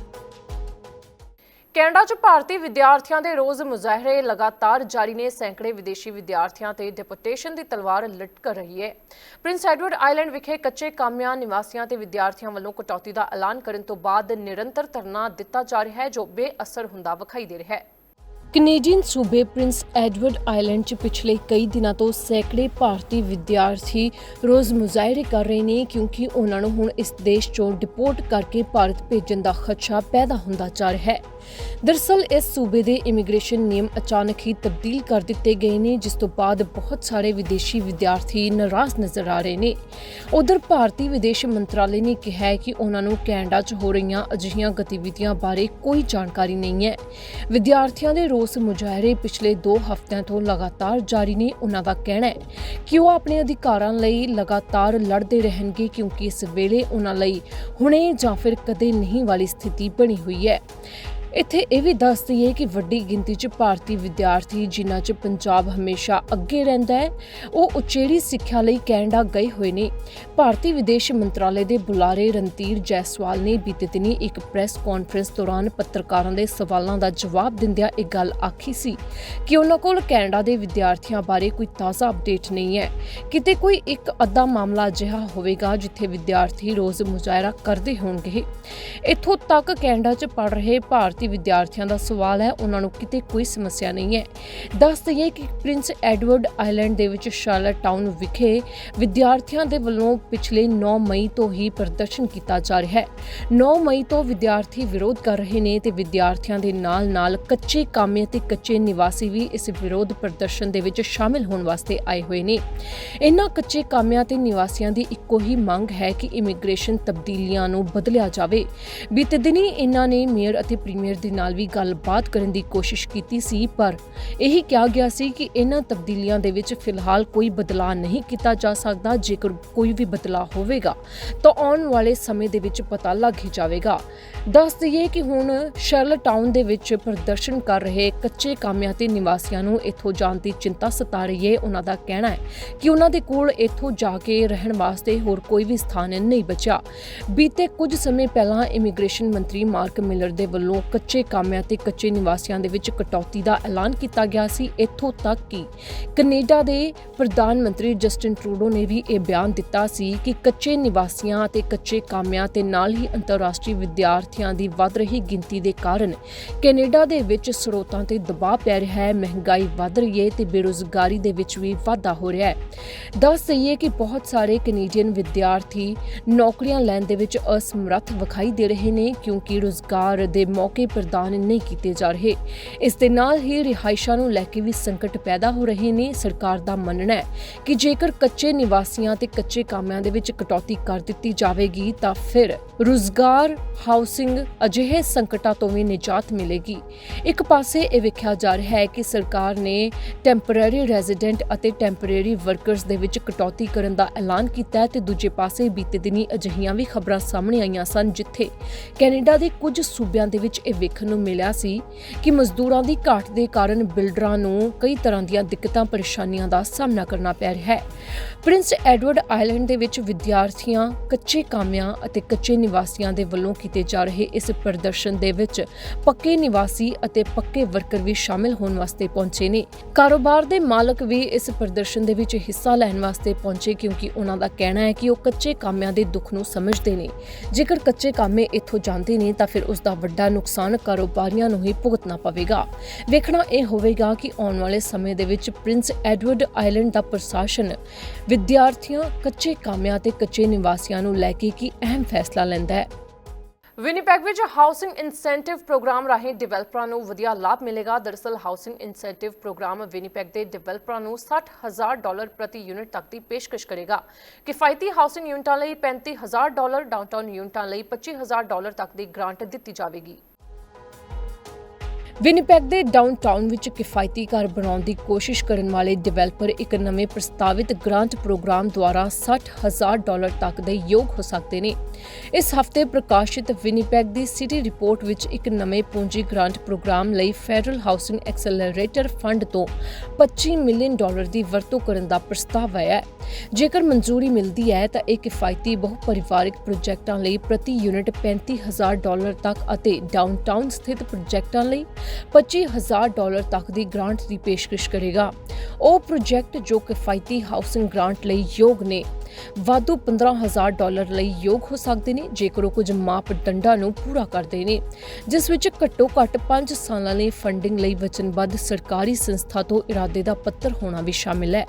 ਕੈਨੇਡਾ 'ਚ ਭਾਰਤੀ ਵਿਦਿਆਰਥੀਆਂ ਦੇ ਰੋਜ਼ ਮੁਜ਼ਾਹਰੇ ਲਗਾਤਾਰ ਜਾਰੀ ਨੇ। ਸੈਂਕੜੇ ਵਿਦੇਸ਼ੀ ਵਿਦਿਆਰਥੀਆਂ ਤੇ ਡਿਪੋਟੇਸ਼ਨ ਦੀ ਤਲਵਾਰ ਲਟਕ ਰਹੀ ਹੈ। ਪ੍ਰਿੰਸ ਐਡਵਰਡ ਆਈਲੈਂਡ ਵਿਖੇ ਕੱਚੇ ਕਾਮਿਆਂ ਨਿਵਾਸੀਆਂ ਤੇ ਵਿਦਿਆਰਥੀਆਂ ਵੱਲੋਂ ਕਟੌਤੀ ਦਾ ਐਲਾਨ ਕਰਨ ਤੋਂ ਬਾਅਦ ਨਿਰੰਤਰ ਧਰਨਾ ਦਿੱਤਾ ਜਾ ਰਿਹਾ ਹੈ, ਜੋ ਬੇਅਸਰ ਹੁੰਦਾ ਵਿਖਾਈ ਦੇ ਰਿਹਾ ਹੈ। ਕੈਨੇਡੀਅਨ ਸੂਬੇ ਪ੍ਰਿੰਸ ਐਡਵਰਡ ਆਈਲੈਂਡ 'ਚ ਪਿਛਲੇ ਕਈ ਦਿਨਾਂ ਤੋਂ ਸੈਂਕੜੇ ਭਾਰਤੀ ਵਿਦਿਆਰਥੀ ਰੋਜ਼ ਮੁਜ਼ਾਹਰੇ ਕਰ ਰਹੇ ਨੇ, ਕਿਉਂਕਿ ਉਹਨਾਂ ਨੂੰ ਹੁਣ ਇਸ ਦੇਸ਼ 'ਚੋਂ ਡਿਪੋਰਟ ਕਰਕੇ ਭਾਰਤ ਭੇਜਣ ਦਾ ਖਦਸ਼ਾ ਪੈਦਾ ਹੁੰਦਾ ਜਾ ਰਿਹਾ ਹੈ। ਦਰਸਲ ਇਸ ਸੂਬੇ ਦੇ ਇਮੀਗ੍ਰੇਸ਼ਨ ਨਿਯਮ ਅਚਾਨਕ ਹੀ ਤਬਦੀਲ ਕਰ ਦਿੱਤੇ ਗਏ ਨੇ, ਜਿਸ ਤੋਂ ਬਾਅਦ ਬਹੁਤ ਸਾਰੇ ਵਿਦੇਸ਼ੀ ਵਿਦਿਆਰਥੀ ਨਾਰਾਜ਼ ਨਜ਼ਰ ਆ ਰਹੇ ਨੇ। ਉਧਰ ਭਾਰਤੀ ਵਿਦੇਸ਼ ਮੰਤਰਾਲੇ ਨੇ ਕਿਹਾ ਹੈ ਕਿ ਉਹਨਾਂ ਨੂੰ ਕੈਨੇਡਾ 'ਚ ਹੋ ਰਹੀਆਂ ਅਜਿਹੀਆਂ ਗਤੀਵਿਧੀਆਂ ਬਾਰੇ ਕੋਈ ਜਾਣਕਾਰੀ ਨਹੀਂ ਹੈ। ਵਿਦਿਆਰਥੀਆਂ ਦੇ ਰੋਸ ਮੁਜ਼ਾਹਰੇ ਪਿਛਲੇ 2 ਹਫ਼ਤਿਆਂ ਤੋਂ ਲਗਾਤਾਰ ਜਾਰੀ ਨੇ, ਉਹਨਾਂ ਦਾ ਕਹਿਣਾ ਹੈ ਕਿ ਉਹ ਆਪਣੇ ਅਧਿਕਾਰਾਂ ਲਈ ਲਗਾਤਾਰ ਲੜਦੇ ਰਹਿਣਗੇ, ਕਿਉਂਕਿ ਇਸ ਵੇਲੇ ਉਹਨਾਂ ਲਈ ਹੁਣੇ ਜਾਂ ਫਿਰ ਕਦੇ ਨਹੀਂ ਵਾਲੀ ਸਥਿਤੀ ਬਣੀ ਹੋਈ ਹੈ। ਇੱਥੇ ਇਹ ਵੀ ਦੱਸ ਦਈਏ ਕਿ ਵੱਡੀ ਗਿਣਤੀ 'ਚ ਭਾਰਤੀ ਵਿਦਿਆਰਥੀ ਜਿਨ੍ਹਾਂ 'ਚ ਪੰਜਾਬ ਹਮੇਸ਼ਾ ਅੱਗੇ ਰਹਿੰਦਾ ਹੈ, ਉਹ ਉਚੇਰੀ ਸਿੱਖਿਆ ਲਈ ਕੈਨੇਡਾ ਗਏ ਹੋਏ ਨੇ। ਭਾਰਤੀ ਵਿਦੇਸ਼ ਮੰਤਰਾਲੇ ਦੇ ਬੁਲਾਰੇ ਰਣਧੀਰ ਜੈਸਵਾਲ ਨੇ ਬੀਤੇ ਦਿਨੀ ਇੱਕ ਪ੍ਰੈਸ ਕਾਨਫਰੰਸ ਦੌਰਾਨ ਪੱਤਰਕਾਰਾਂ ਦੇ ਸਵਾਲਾਂ ਦਾ ਜਵਾਬ ਦਿੰਦਿਆਂ ਇਹ ਗੱਲ ਆਖੀ ਸੀ ਕਿ ਉਹਨਾਂ ਕੋਲ ਕੈਨੇਡਾ ਦੇ ਵਿਦਿਆਰਥੀਆਂ ਬਾਰੇ ਕੋਈ ਤਾਜ਼ਾ ਅਪਡੇਟ ਨਹੀਂ ਹੈ। ਕਿਤੇ ਕੋਈ ਇੱਕ ਅੱਧਾ ਮਾਮਲਾ ਅਜਿਹਾ ਹੋਵੇਗਾ ਜਿੱਥੇ ਵਿਦਿਆਰਥੀ ਰੋਜ਼ ਮੁਜ਼ਾਹਰਾ ਕਰਦੇ ਹੋਣਗੇ। ਇੱਥੋਂ ਤੱਕ ਕੈਨੇਡਾ 'ਚ ਪੜ ਰਹੇ ਭਾਰਤੀ ਵਿਦਿਆਰਥੀਆਂ ਦਾ ਸਵਾਲ ਹੈ, ਉਹਨਾਂ ਨੂੰ ਕਿਤੇ ਕੋਈ ਸਮੱਸਿਆ ਨਹੀਂ ਹੈ। ਦੱਸ ਦਈਏ ਕਿ ਪ੍ਰਿੰਸ ਐਡਵਰਡ ਆਈਲੈਂਡ ਦੇ ਵਿੱਚ ਸ਼ਾਰਲਟ ਟਾਊਨ ਵਿਖੇ ਵਿਦਿਆਰਥੀਆਂ ਦੇ ਵੱਲੋਂ ਪਿਛਲੇ 9 ਮਈ ਤੋਂ ਹੀ ਪ੍ਰਦਰਸ਼ਨ ਕੀਤਾ ਜਾ ਰਿਹਾ ਹੈ। 9 ਮਈ ਤੋਂ ਵਿਦਿਆਰਥੀ ਵਿਰੋਧ ਕਰ ਰਹੇ ਨੇ ਤੇ ਵਿਦਿਆਰਥੀਆਂ ਦੇ ਨਾਲ-ਨਾਲ ਕੱਚੇ ਕਾਮੇ ਤੇ ਕੱਚੇ ਨਿਵਾਸੀ ਵੀ ਇਸ ਵਿਰੋਧ ਪ੍ਰਦਰਸ਼ਨ ਦੇ ਵਿੱਚ ਸ਼ਾਮਿਲ ਹੋਣ ਵਾਸਤੇ ਆਏ ਹੋਏ ਨੇ। ਇਨ੍ਹਾਂ ਕੱਚੇ ਕਾਮਿਆਂ ਤੇ ਨਿਵਾਸੀਆਂ ਦੀ ਇੱਕੋ ਹੀ ਮੰਗ ਹੈ ਕਿ ਇਮੀਗ੍ਰੇਸ਼ਨ ਤਬਦੀਲੀਆਂ ਨੂੰ ਬਦਲਿਆ ਜਾਵੇ। ਬੀਤੇ ਦਿਨੀ ਇਹਨਾਂ ਨੇ ਮੇਅਰ ਅਤੇ ਪ੍ਰੀਮੀਅਰ ਦੇ ਨਾਲ ਵੀ ਗੱਲਬਾਤ ਕਰਨ ਦੀ ਕੋਸ਼ਿਸ਼ ਕੀਤੀ ਸੀ, ਪਰ ਇਹ ਕਿਹਾ ਗਿਆ ਸੀ ਕਿ ਇਹਨਾਂ ਤਬਦੀਲੀਆਂ ਦੇ ਵਿੱਚ ਫਿਲਹਾਲ ਕੋਈ ਬਦਲਾਅ ਨਹੀਂ ਕੀਤਾ ਜਾ ਸਕਦਾ। ਜੇਕਰ ਕੋਈ ਵੀ ਬਦਲਾਅ ਹੋਵੇਗਾ, ਤਾਂ ਆਉਣ ਵਾਲੇ ਸਮੇਂ ਦੇ ਵਿੱਚ ਪਤਾ ਲੱਗ ਹੀ ਜਾਵੇਗਾ। ਦੱਸ ਦਈਏ ਕਿ ਹੁਣ ਸ਼ਰਲਟ ਟਾਊਨ ਦੇ ਵਿੱਚ ਪ੍ਰਦਰਸ਼ਨ ਕਰ ਰਹੇ ਕੱਚੇ ਕਾਮਿਆਂ ਤੇ ਨਿਵਾਸੀਆਂ ਨੂੰ ਇੱਥੋਂ ਜਾਣ ਦੀ ਚਿੰਤਾ ਸਤਾ ਰਹੀ ਹੈ। ਉਹਨਾਂ ਦਾ ਕਹਿਣਾ ਹੈ ਕਿ ਉਹਨਾਂ ਦੇ ਕੋਲ ਇੱਥੋਂ ਜਾ ਕੇ ਰਹਿਣ ਵਾਸਤੇ ਹੋਰ ਕੋਈ ਵੀ ਸਥਾਨ ਨਹੀਂ ਬਚਿਆ। ਬੀਤੇ ਕੁਝ ਸਮੇਂ ਪਹਿਲਾਂ ਇਮੀਗ੍ਰੇਸ਼ਨ ਮੰਤਰੀ ਮਾਰਕ ਮਿਲਰ ਦੇ ਵੱਲੋਂ ਕੱਚੇ ਕਾਮਿਆਂ ਤੇ ਕੱਚੇ ਨਿਵਾਸੀਆਂ ਦੇ ਵਿੱਚ ਕਟੌਤੀ ਦਾ ਐਲਾਨ ਕੀਤਾ ਗਿਆ ਸੀ। ਇੱਥੋਂ ਤੱਕ ਕਿ ਕੈਨੇਡਾ ਦੇ ਪ੍ਰਧਾਨ ਮੰਤਰੀ ਜਸਟਿਨ ਟਰੂਡੋ ਨੇ ਵੀ ਇਹ ਬਿਆਨ ਦਿੱਤਾ ਸੀ ਕਿ ਕੱਚੇ ਨਿਵਾਸੀਆਂ ਅਤੇ ਕੱਚੇ ਕਾਮਿਆਂ ਤੇ ਨਾਲ ਹੀ ਅੰਤਰਰਾਸ਼ਟਰੀ ਵਿਦਿਆਰਥੀਆਂ ਦੀ ਵੱਧ ਰਹੀ ਗਿਣਤੀ ਦੇ ਕਾਰਨ ਕੈਨੇਡਾ ਦੇ ਵਿੱਚ ਸਰੋਤਾਂ ਤੇ ਦਬਾਅ ਪੈ ਰਿਹਾ ਹੈ, ਮਹਿੰਗਾਈ ਵੱਧ ਰਹੀ ਹੈ ਤੇ ਬੇਰੁਜ਼ਗਾਰੀ ਦੇ ਵਿੱਚ ਵੀ ਵਾਧਾ ਹੋ ਰਿਹਾ ਹੈ। ਦੱਸ ਦਈਏ ਕਿ ਬਹੁਤ ਸਾਰੇ ਕੈਨੇਡੀਅਨ ਵਿਦਿਆਰਥੀ ਨੌਕਰੀਆਂ ਲੈਣ ਦੇ ਵਿੱਚ ਅਸਮਰੱਥ ਵਿਖਾਈ ਦੇ ਰਹੇ ਨੇ ਕਿਉਂਕਿ ਰੁਜ਼ਗਾਰ ਦੇ ਮੌਕੇ ਪ੍ਰਦਾਨ ਨਹੀਂ ਕੀਤੇ ਜਾ ਰਹੇ। ਇਸ ਦੇ ਨਾਲ ਹੀ ਰਿਹਾਇਸ਼ਾਂ ਨੂੰ ਲੈ ਕੇ ਵੀ ਸੰਕਟ ਪੈਦਾ ਹੋ ਰਹੇ ਨੇ। ਸਰਕਾਰ ਦਾ ਮੰਨਣਾ ਹੈ ਕਿ ਜੇਕਰ ਕੱਚੇ ਨਿਵਾਸੀਆਂ ਤੇ ਕੱਚੇ ਕਾਮਿਆਂ ਦੇ ਵਿੱਚ ਕਟੌਤੀ ਕਰ ਦਿੱਤੀ ਜਾਵੇਗੀ, ਤਾਂ ਫਿਰ ਰੁਜ਼ਗਾਰ, ਹਾਊਸਿੰਗ ਅਜਿਹੇ ਸੰਕਟਾਂ ਤੋਂ ਵੀ ਨਿਜਾਤ ਮਿਲੇਗੀ। ਇੱਕ ਪਾਸੇ ਇਹ ਵੇਖਿਆ ਜਾ ਰਿਹਾ ਹੈ ਕਿ ਸਰਕਾਰ ਨੇ ਟੈਂਪਰੇਰੀ ਰੈਜ਼ੀਡੈਂਟ ਅਤੇ ਟੈਂਪਰੇਰੀ ਵਰਕਰਸ ਦੇ ਵਿੱਚ ਕਟੌਤੀ ਕਰਨ ਦਾ ਐਲਾਨ ਕੀਤਾ ਹੈ ਤੇ ਦੂਜੇ ਪਾਸੇ ਬੀਤੇ ਦਿਨੀ ਅਜਿਹੀਆਂ ਵੀ ਖਬਰਾਂ ਸਾਹਮਣੇ ਆਈਆਂ ਸਨ, ਜਿੱਥੇ ਕੈਨੇਡਾ ਦੇ ਕੁਝ ਸੂਬਿਆਂ ਦੇ ਵਿੱਚ ਇਹ ਵੇਖਣ ਨੂੰ ਮਿਲਿਆ ਸੀ ਕਿ ਮਜ਼ਦੂਰਾਂ ਦੀ ਘਾਟ ਦੇ ਕਾਰਨ ਬਿਲਡਰਾਂ ਨੂੰ ਕਈ ਤਰ੍ਹਾਂ ਦੀਆਂ ਦਿੱਕਤਾਂ, ਪਰੇਸ਼ਾਨੀਆਂ ਦਾ ਸਾਹਮਣਾ ਕਰਨਾ ਪੈ ਰਿਹਾ ਹੈ। ਪ੍ਰਿੰਸ ਐਡਵਰਡ ਆਈਲੈਂਡ ਦੇ ਵਿੱਚ ਵਿਦਿਆਰਥੀਆਂ, ਕੱਚੇ ਕਾਮਿਆਂ ਅਤੇ ਕੱਚੇ ਨਿਵਾਸੀਆਂ ਦੇ ਵੱਲੋਂ ਕੀਤੇ ਜਾ ਰਹੇ ਇਸ ਪ੍ਰਦਰਸ਼ਨ ਦੇ ਵਿੱਚ ਪੱਕੇ ਨਿਵਾਸੀ ਅਤੇ ਪੱਕੇ ਵਰਕਰ ਵੀ ਸ਼ਾਮਿਲ ਹੋਣ ਵਾਸਤੇ ਪਹੁੰਚੇ ਨੇ। ਕਾਰੋਬਾਰ ਦੇ ਮਾਲਕ ਵੀ ਇਸ ਪ੍ਰਦਰਸ਼ਨ ਦੇ ਵਿੱਚ ਹਿੱਸਾ ਲੈਣ ਵਾਸਤੇ ਪਹੁੰਚੇ ਕਿਉਂਕਿ ਉਹਨਾਂ ਦਾ ਕਹਿਣਾ ਹੈ ਕਿ ਉਹ ਕੱਚੇ ਕਾਮਿਆਂ ਦੇ ਦੁੱਖ ਨੂੰ ਸਮਝਦੇ ਨੇ। ਜੇਕਰ ਕੱਚੇ ਕਾਮੇ ਇੱਥੋਂ ਜਾਂਦੇ ਨੇ ਤਾਂ ਫਿਰ ਉਸ ਦਾ ਵੱਡਾ ਨੁਕਸਾਨ ਕਾਰੋਬਾਰੀਆਂ ਨੂੰ ਹੀ ਭੁਗਤਣਾ ਪਵੇਗਾ। ਵੇਖਣਾ ਇਹ ਹੋਵੇਗਾ ਕਿ ਆਉਣ ਵਾਲੇ ਸਮੇਂ ਦੇ ਵਿੱਚ ਪ੍ਰਿੰਸ ਐਡਵਰਡ ਆਈਲੈਂਡ ਦਾ ਪ੍ਰਸ਼ਾਸਨ ਵਿਦਿਆਰਥੀਆਂ, ਕੱਚੇ ਕਾਮਿਆਂ ਤੇ ਕੱਚੇ ਨਿਵਾਸੀਆਂ ਨੂੰ ਲੈ ਕੇ ਕੀ ਅਹਿਮ ਫੈਸਲਾ ਲੈਂਦਾ ਹੈ। ਵਿਨੀਪੈਗ ਵਿੱਚ ਹਾਊਸਿੰਗ ਇਨਸੈਂਟਿਵ ਪ੍ਰੋਗਰਾਮ ਰਾਹੀਂ ਡਿਵੈਲਪਰਾਂ ਨੂੰ ਵਧੀਆ ਲਾਭ ਮਿਲੇਗਾ। ਦਰਅਸਲ ਹਾਊਸਿੰਗ ਇਨਸੈਂਟਿਵ ਪ੍ਰੋਗਰਾਮ ਵਿਨੀਪੈਗ ਦੇ ਡਿਵੈਲਪਰਾਂ ਨੂੰ 60000 ਡਾਲਰ ਪ੍ਰਤੀ ਯੂਨਿਟ ਤੱਕ ਦੀ ਪੇਸ਼ਕਸ਼ ਕਰੇਗਾ। ਕਿਫਾਇਤੀ ਹਾਊਸਿੰਗ ਯੂਨਿਟਾਂ ਲਈ 35000 ਡਾਲਰ, ਡਾਊਨਟਾਊਨ ਯੂਨਿਟਾਂ ਲਈ 25000 ਡਾਲਰ ਤੱਕ ਦੀ ਗ੍ਰਾਂਟ ਦਿੱਤੀ ਜਾਵੇਗੀ। ਵਿਨੀਪੈਗ ਦੇ ਡਾਊਨਟਾਊਨ ਵਿੱਚ ਕਿਫਾਇਤੀ ਘਰ ਬਣਾਉਣ ਦੀ ਕੋਸ਼ਿਸ਼ ਕਰਨ ਵਾਲੇ ਡਿਵੈਲਪਰ ਇੱਕ ਨਵੇਂ ਪ੍ਰਸਤਾਵਿਤ ਗ੍ਰਾਂਟ ਪ੍ਰੋਗਰਾਮ ਦੁਆਰਾ 60000 ਡਾਲਰ ਤੱਕ ਦੇ ਯੋਗ ਹੋ ਸਕਦੇ ਨੇ। ਇਸ ਹਫ਼ਤੇ ਪ੍ਰਕਾਸ਼ਿਤ ਵਿਨੀਪੈਗ ਦੀ ਸਿਟੀ ਰਿਪੋਰਟ ਵਿੱਚ ਇੱਕ ਨਵੇਂ ਪੂੰਜੀ ਗ੍ਰਾਂਟ ਪ੍ਰੋਗਰਾਮ ਲਈ ਫੈਡਰਲ ਹਾਊਸਿੰਗ ਐਕਸਲਰੇਟਰ ਫੰਡ ਤੋਂ 25 ਮਿਲੀਅਨ ਡਾਲਰ ਦੀ ਵਰਤੋਂ ਕਰਨ ਦਾ ਪ੍ਰਸਤਾਵ ਆਇਆ ਹੈ। ਜੇਕਰ ਮਨਜ਼ੂਰੀ ਮਿਲਦੀ ਹੈ, ਤਾਂ ਇਹ ਕਿਫਾਇਤੀ ਬਹੁ ਪਰਿਵਾਰਕ ਪ੍ਰੋਜੈਕਟਾਂ ਲਈ ਪ੍ਰਤੀ ਯੂਨਿਟ 35000 ਡਾਲਰ ਤੱਕ ਅਤੇ ਡਾਊਨਟਾਊਨ ਸਥਿਤ ਪ੍ਰੋਜੈਕਟਾਂ ਲਈ 25000 ਡਾਲਰ ਤੱਕ ਦੀ ਗ੍ਰਾਂਟ ਦੀ ਪੇਸ਼ਕਸ਼ ਕਰੇਗਾ। ਉਹ ਪ੍ਰੋਜੈਕਟ ਜੋ ਕਿਫਾਇਤੀ ਹਾਊਸਿੰਗ ਗ੍ਰਾਂਟ ਲਈ ਯੋਗ ਨੇ। ਵਾਧੂ 15000 ਡਾਲਰ ਲਈ ਯੋਗ ਹੋ ਸਕਦੇ ਨੇ, ਜੇਕਰ ਉਹ ਕੁਝ ਮਾਪਦੰਡਾਂ ਨੂੰ ਪੂਰਾ ਕਰਦੇ ਨੇ, ਜਿਸ ਵਿੱਚ ਘੱਟੋ ਘੱਟ 5 ਸਾਲਾਂ ਲਈ ਫੰਡਿੰਗ ਲਈ ਵਚਨਬੱਧ ਸਰਕਾਰੀ ਸੰਸਥਾ ਤੋਂ ਇਰਾਦੇ ਦਾ ਪੱਤਰ ਹੋਣਾ ਵੀ ਸ਼ਾਮਿਲ ਹੈ।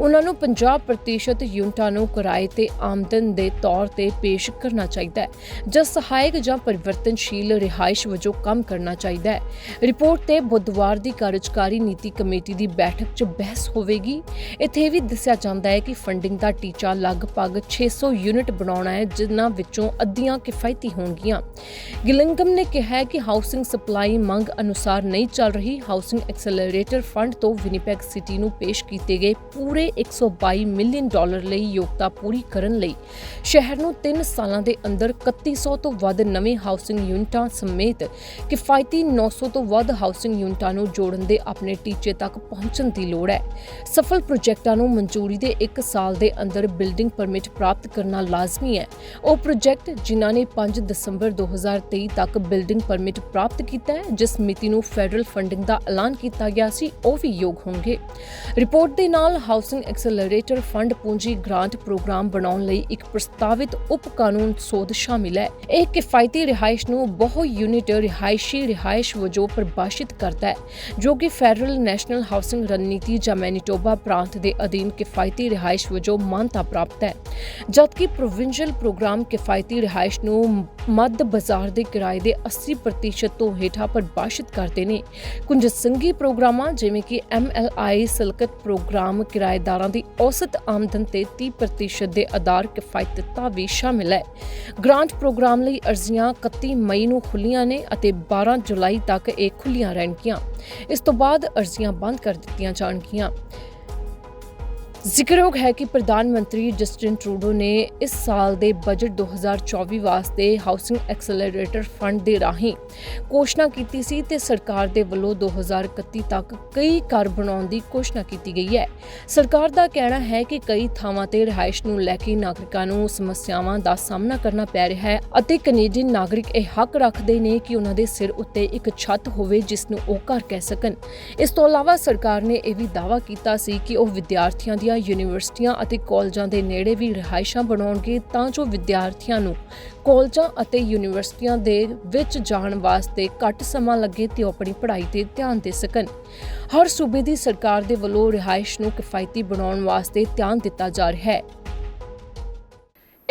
ਉਹਨਾਂ ਨੂੰ 50% ਯੂਨਿਟਾਂ ਨੂੰ ਕਿਰਾਏ ਤੇ ਆਮਦਨ ਦੇ ਤੌਰ ਤੇ ਪੇਸ਼ ਕਰਨਾ ਚਾਹੀਦਾ ਹੈ, ਜਾਂ ਸਹਾਇਕ ਜਾਂ ਪਰਿਵਰਤਨਸ਼ੀਲ ਰਿਹਾਇਸ਼ ਵਜੋਂ ਕੰਮ ਕਰਨਾ ਚਾਹੀਦਾ ਹੈ। ਰਿਪੋਰਟ ਤੇ ਬੁੱਧਵਾਰ ਦੀ ਕਾਰਜਕਾਰੀ ਨੀਤੀ ਕਮੇਟੀ ਦੀ ਬੈਠਕ 'ਚ ਬਹਿਸ ਹੋਵੇਗੀ। ਇੱਥੇ ਵੀ ਦੱਸਿਆ ਜਾਂਦਾ ਹੈ ਕਿ ਫੰਡਿੰਗ ਦਾ ਟੀਚਾ ਲਗਭਗ 600 ਯੂਨਿਟ ਬਣਾਉਣਾ ਹੈ, ਜਿਨ੍ਹਾਂ ਵਿੱਚੋਂ ਅੱਧੀਆਂ ਕਿਫਾਇਤੀ ਹੋਣਗੀਆਂ। ਗਿਲਿੰਗਮ ਨੇ ਕਿਹਾ ਕਿ ਹਾਊਸਿੰਗ ਸਪਲਾਈ ਮੰਗ ਅਨੁਸਾਰ ਨਹੀਂ ਚੱਲ ਰਹੀ। ਹਾਊਸਿੰਗ ਐਕਸਲਰੇਟਰ ਫੰਡ ਤੋਂ ਵਿਨੀਪੈਗ ਸਿਟੀ ਨੂੰ ਪੇਸ਼ ਕੀਤੇ ਗਏ ਪੂਰੇ 122 ਮਿਲੀਅਨ ਡਾਲਰ ਲਈ ਯੋਗਤਾ ਪੂਰੀ ਕਰਨ ਲਈ। ਸ਼ਹਿਰ ਨੂੰ 3 ਸਾਲਾਂ ਦੇ ਅੰਦਰ 3100 ਤੋਂ ਵੱਧ ਨਵੇਂ ਹਾਊਸਿੰਗ ਯੂਨਿਟਾਂ ਸਮੇਤ ਕਿਫਾਇਤੀ 900 ਤੋਂ ਵੱਧ ਹਾਊਸਿੰਗ ਯੂਨਿਟਾਂ ਨੂੰ ਜੋੜਨ ਦੇ ਆਪਣੇ ਟੀਚੇ ਤੱਕ ਪਹੁੰਚਣ ਦੀ ਲੋੜ ਹੈ। ਸਫਲ ਪ੍ਰੋਜੈਕਟਾਂ ਨੂੰ ਮਨਜ਼ੂਰੀ ਦੇ 1 ਸਾਲ ਦੇ ਅੰਦਰ ਬਿਲਡਿੰਗ ਪਰਮਿਟ ਪ੍ਰਾਪਤ ਕਰਨਾ ਲਾਜ਼ਮੀ ਹੈ। ਉਹ ਪ੍ਰੋਜੈਕਟ ਜਿਨ੍ਹਾਂ ਨੇ 5 ਦਸੰਬਰ 2023 ਤੱਕ ਬਿਲਡਿੰਗ ਪਰਮਿਟ ਪ੍ਰਾਪਤ ਕੀਤਾ ਹੈ, ਜਿਸ ਮਿਤੀ ਨੂੰ ਫੈਡਰਲ ਫੰਡਿੰਗ ਦਾ ਐਲਾਨ ਕੀਤਾ ਗਿਆ ਸੀ, ਉਹ ਵੀ ਯੋਗ ਹੋਣਗੇ। ਰਿਪੋਰਟ ਦੇ ਨਾਲ ਹਾਊਸਿੰਗ ਐਕਸਲਰੇਟਰ ਫੰਡ ਪੂੰਜੀ ਗ੍ਰਾਂਟ ਪ੍ਰੋਗਰਾਮ ਬਣਾਉਣ ਲਈ ਇੱਕ ਪ੍ਰਸਤਾਵਿਤ ਉਪ ਕਾਨੂੰਨ ਸੋਧ ਸ਼ਾਮਿਲ ਹੈ। ਇਹ ਕਿਫਾਇਤੀ ਰਿਹਾਇਸ਼ ਨੂੰ ਬਹੁ ਯੂਨਿਟ ਰਿਹਾਇਸ਼ੀ ਰਿਹਾਇਸ਼ ਵਜੋਂ ਪਰਿਭਾਸ਼ਿਤ ਕਰਦਾ ਹੈ, ਜੋ ਕਿ ਫੈਡਰਲ ਨੈਸ਼ਨਲ ਹਾਊਸਿੰਗ ਰਣਨੀਤੀ ਜਾਂ ਮੈਨੀਟੋਬਾ ਪ੍ਰਾਂਤ ਦੇ ਅਧੀਨ ਕਿਫਾਇਤੀ ਰਿਹਾਇਸ਼ ਵਜੋਂ ਮਾਨਤਾ ਪ੍ਰਾਪਤ ਹੈ। ਜਦਕਿ ਪ੍ਰੋਵਿੰਸ਼ੀਅਲ ਪ੍ਰੋਗਰਾਮ ਕਿਫਾਇਤੀ ਰਿਹਾਇਸ਼ ਨੂੰ ਮੱਧ ਬਾਜ਼ਾਰ ਦੇ ਕਿਰਾਏ ਦੇ 80% ਤੋਂ ਹੇਠਾਂ ਪਰਿਭਾਸ਼ਿਤ ਕਰਦੇ ਨੇ, ਕੁਝ ਸੰਘੀ ਪ੍ਰੋਗਰਾਮਾਂ ਜਿਵੇਂ ਕਿ MLI ਸਲਕਤ ਪ੍ਰੋਗਰਾਮ ਕਿਰਾਏਦਾਰਾਂ ਦੀ ਔਸਤ ਆਮਦਨ ਤੇ 30% ਦੇ ਆਧਾਰ ਕਿਫਾਇਤਤਾ ਵੀ ਸ਼ਾਮਿਲ ਹੈ। ਗ੍ਰਾਂਟ ਪ੍ਰੋਗਰਾਮ ਲਈ ਅਰਜ਼ੀਆਂ 31 ਮਈ ਨੂੰ ਖੁੱਲੀਆਂ ਨੇ ਅਤੇ 12 ਜੁਲਾਈ ਤੱਕ ਇਹ ਖੁੱਲੀਆਂ ਰਹਿਣਗੀਆਂ ਇਸ ਤੋਂ ਬਾਅਦ ਅਰਜ਼ੀਆਂ ਬੰਦ ਕਰ ਦਿੱਤੀਆਂ ਜਾਣਗੀਆਂ। ਜ਼ਿਕਰਯੋਗ ਹੈ ਕਿ ਪ੍ਰਧਾਨ ਮੰਤਰੀ ਜਸਟਿਨ ਟਰੂਡੋ ਨੇ ਇਸ ਸਾਲ ਦੇ ਬਜਟ 2024 ਵਾਸਤੇ ਹਾਊਸਿੰਗ ਐਕਸਲਰੇਟਰ ਫੰਡ ਦੇ ਰਾਹੀਂ ਘੋਸ਼ਣਾ ਕੀਤੀ ਸੀ ਤੇ ਸਰਕਾਰ ਦੇ ਵੱਲੋਂ 2031 ਤੱਕ ਕਈ ਘਰ ਬਣਾਉਣ ਦੀ ਘੋਸ਼ਣਾ ਕੀਤੀ ਗਈ ਹੈ। ਸਰਕਾਰ ਦਾ ਕਹਿਣਾ ਹੈ ਕਿ ਕਈ ਥਾਵਾਂ ਤੇ ਰਿਹਾਇਸ਼ ਨੂੰ ਲੈ ਕੇ ਨਾਗਰਿਕਾਂ ਨੂੰ ਸਮੱਸਿਆਵਾਂ ਦਾ ਸਾਹਮਣਾ ਕਰਨਾ ਪੈ ਰਿਹਾ ਹੈ ਅਤੇ ਕੈਨੇਡੀਅਨ ਨਾਗਰਿਕ ਇਹ ਹੱਕ ਰੱਖਦੇ ਨੇ ਕਿ ਉਹਨਾਂ ਦੇ ਸਿਰ ਉੱਤੇ ਇੱਕ ਛੱਤ ਹੋਵੇ ਜਿਸ ਨੂੰ ਉਹ ਘਰ ਕਹਿ ਸਕਣ। ਇਸ ਤੋਂ ਇਲਾਵਾ ਸਰਕਾਰ ਨੇ ਇਹ ਵੀ ਦਾਅਵਾ ਕੀਤਾ ਸੀ ਕਿ ਉਹ ਵਿਦਿਆਰਥੀਆਂ ਦੀਆਂ ਯੂਨੀਵਰਸਿਟੀਆਂ ਅਤੇ ਕਾਲਜਾਂ ਦੇ ਨੇੜੇ ਵੀ ਰਿਹਾਇਸ਼ਾਂ ਬਣਾਉਣਗੇ ਤਾਂ ਜੋ ਵਿਦਿਆਰਥੀਆਂ ਨੂੰ ਕਾਲਜਾਂ ਅਤੇ ਯੂਨੀਵਰਸਿਟੀਆਂ ਦੇ ਵਿੱਚ ਜਾਣ ਵਾਸਤੇ ਘੱਟ ਸਮਾਂ ਲੱਗੇ ਤੇ ਉਹ ਆਪਣੀ ਪੜ੍ਹਾਈ ਤੇ ਧਿਆਨ ਦੇ ਸਕਣ। ਹਰ ਸੂਬੇ ਦੀ ਸਰਕਾਰ ਦੇ ਵੱਲੋਂ ਰਿਹਾਇਸ਼ ਨੂੰ ਕਿਫਾਇਤੀ ਬਣਾਉਣ ਵਾਸਤੇ ਧਿਆਨ ਦਿੱਤਾ ਜਾ ਰਿਹਾ ਹੈ।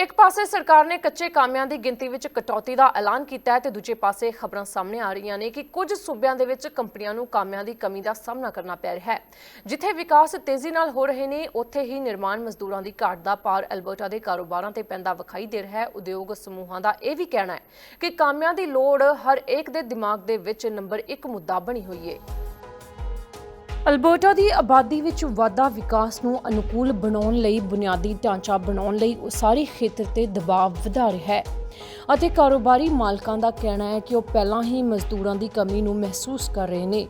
ਇੱਕ ਪਾਸੇ ਸਰਕਾਰ ਨੇ ਕੱਚੇ ਕਾਮਿਆਂ ਦੀ ਗਿਣਤੀ ਵਿੱਚ ਕਟੌਤੀ ਦਾ ਐਲਾਨ ਕੀਤਾ ਹੈ ਤੇ ਦੂਜੇ ਪਾਸੇ ਖਬਰਾਂ ਸਾਹਮਣੇ ਆ ਰਹੀਆਂ ਨੇ ਕਿ ਕੁਝ ਸੂਬਿਆਂ ਦੇ ਵਿੱਚ ਕੰਪਨੀਆਂ ਨੂੰ ਕਾਮਿਆਂ ਦੀ ਕਮੀ ਦਾ ਸਾਹਮਣਾ ਕਰਨਾ ਪੈ ਰਿਹਾ ਹੈ। ਜਿੱਥੇ ਵਿਕਾਸ ਤੇਜ਼ੀ ਨਾਲ ਹੋ ਰਹੇ ਨੇ, ਉੱਥੇ ਹੀ ਨਿਰਮਾਣ ਮਜ਼ਦੂਰਾਂ ਦੀ ਘਾਟ ਦਾ ਪਾਰ ਐਲਬਰਟਾ ਦੇ ਕਾਰੋਬਾਰਾਂ ਤੇ ਪੈਂਦਾ ਵਿਖਾਈ ਦੇ ਰਿਹਾ ਹੈ। ਉਦਯੋਗ ਸਮੂਹਾਂ ਦਾ ਇਹ ਵੀ ਕਹਿਣਾ ਹੈ ਕਿ ਕਾਮਿਆਂ ਦੀ ਲੋੜ ਹਰ ਇੱਕ ਦੇ ਦਿਮਾਗ ਦੇ ਵਿੱਚ ਨੰਬਰ 1 ਮੁੱਦਾ ਬਣੀ ਹੋਈ ਹੈ ਅਲਬਰਟਾ ਦੀ ਆਬਾਦੀ ਵਿੱਚ ਵਾਧਾ ਵਿਕਾਸ ਨੂੰ ਅਨੁਕੂਲ ਬਣਾਉਣ ਲਈ, ਬੁਨਿਆਦੀ ਢਾਂਚਾ ਬਣਾਉਣ ਲਈ ਉਸਾਰੀ ਖੇਤਰ ਤੇ ਦਬਾਅ ਵਧਾ ਰਿਹਾ ਹੈ। ਅਤੇ ਕਾਰੋਬਾਰੀ ਮਾਲਕਾਂ ਦਾ ਕਹਿਣਾ ਹੈ ਕਿ ਉਹ ਪਹਿਲਾਂ ਹੀ ਮਜ਼ਦੂਰਾਂ ਦੀ ਕਮੀ ਨੂੰ ਮਹਿਸੂਸ ਕਰ ਰਹੇ ਨੇ।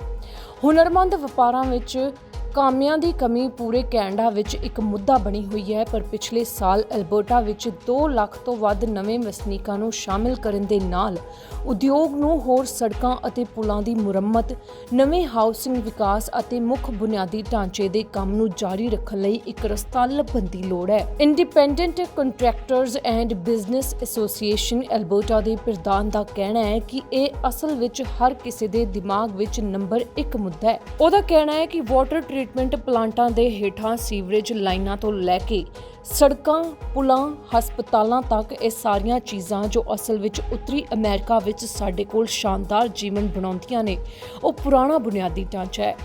ਹੁਨਰਮੰਦ ਵਪਾਰਾਂ ਵਿੱਚ ਕਾਮਿਆਂ ਦੀ ਕਮੀ ਪੂਰੇ ਕੈਨੇਡਾ ਵਿੱਚ ਇੱਕ ਮੁੱਦਾ ਬਣੀ ਹੋਈ ਹੈ, ਪਰ ਪਿਛਲੇ ਸਾਲ ਐਲਬਰਟਾ ਵਿੱਚ 2 ਲੱਖ ਤੋਂ ਵੱਧ ਨਵੇਂ ਵਸਨੀਕਾਂ ਨੂੰ ਸ਼ਾਮਿਲ ਕਰਨ ਦੇ ਨਾਲ ਉਦਯੋਗ ਨੂੰ ਹੋਰ ਸੜਕਾਂ ਅਤੇ ਪੁਲਾਂ ਦੀ ਮੁਰੰਮਤ, ਨਵੇਂ ਹਾਊਸਿੰਗ ਵਿਕਾਸ ਅਤੇ ਮੁੱਖ ਬੁਨਿਆਦੀ ਢਾਂਚੇ ਦੇ ਕੰਮ ਨੂੰ ਜਾਰੀ ਰੱਖਣ ਲਈ ਇੱਕ ਰਸਤਾ ਲੱਭਣ ਦੀ ਲੋੜ ਹੈ। Independent contractors and business association Alberta ਦੇ ਪ੍ਰਧਾਨ ਦਾ ਕਹਿਣਾ ਹੈ ਕਿ ਇਹ ਅਸਲ ਵਿੱਚ ਹਰ ਕਿਸੇ ਦੇ ਦਿਮਾਗ ਵਿੱਚ ਨੰਬਰ 1 ਮੁੱਦਾ ਹੈ। ਉਹਦਾ ਕਹਿਣਾ ਹੈ ਕਿ ਵਾਟਰ ਟ੍ਰੀਟਮੈਂਟ ਪਲਾਂਟਾਂ ਦੇ ਹੇਠਾਂ ਸੀਵਰੇਜ ਲਾਈਨਾਂ ਤੋਂ ਲੈ ਕੇ ਸੜਕਾਂ, ਪੁਲਾਂ, ਹਸਪਤਾਲਾਂ ਤੱਕ ਇਹ ਸਾਰੀਆਂ ਚੀਜ਼ਾਂ ਜੋ ਅਸਲ ਵਿੱਚ ਉੱਤਰੀ ਅਮਰੀਕਾ ਵਿੱਚ ਸਾਡੇ ਕੋਲ ਸ਼ਾਨਦਾਰ ਜੀਵਨ ਬਣਾਉਂਦੀਆਂ ਨੇ, ਉਹ ਪੁਰਾਣਾ ਬੁਨਿਆਦੀ ਢਾਂਚਾ ਹੈ।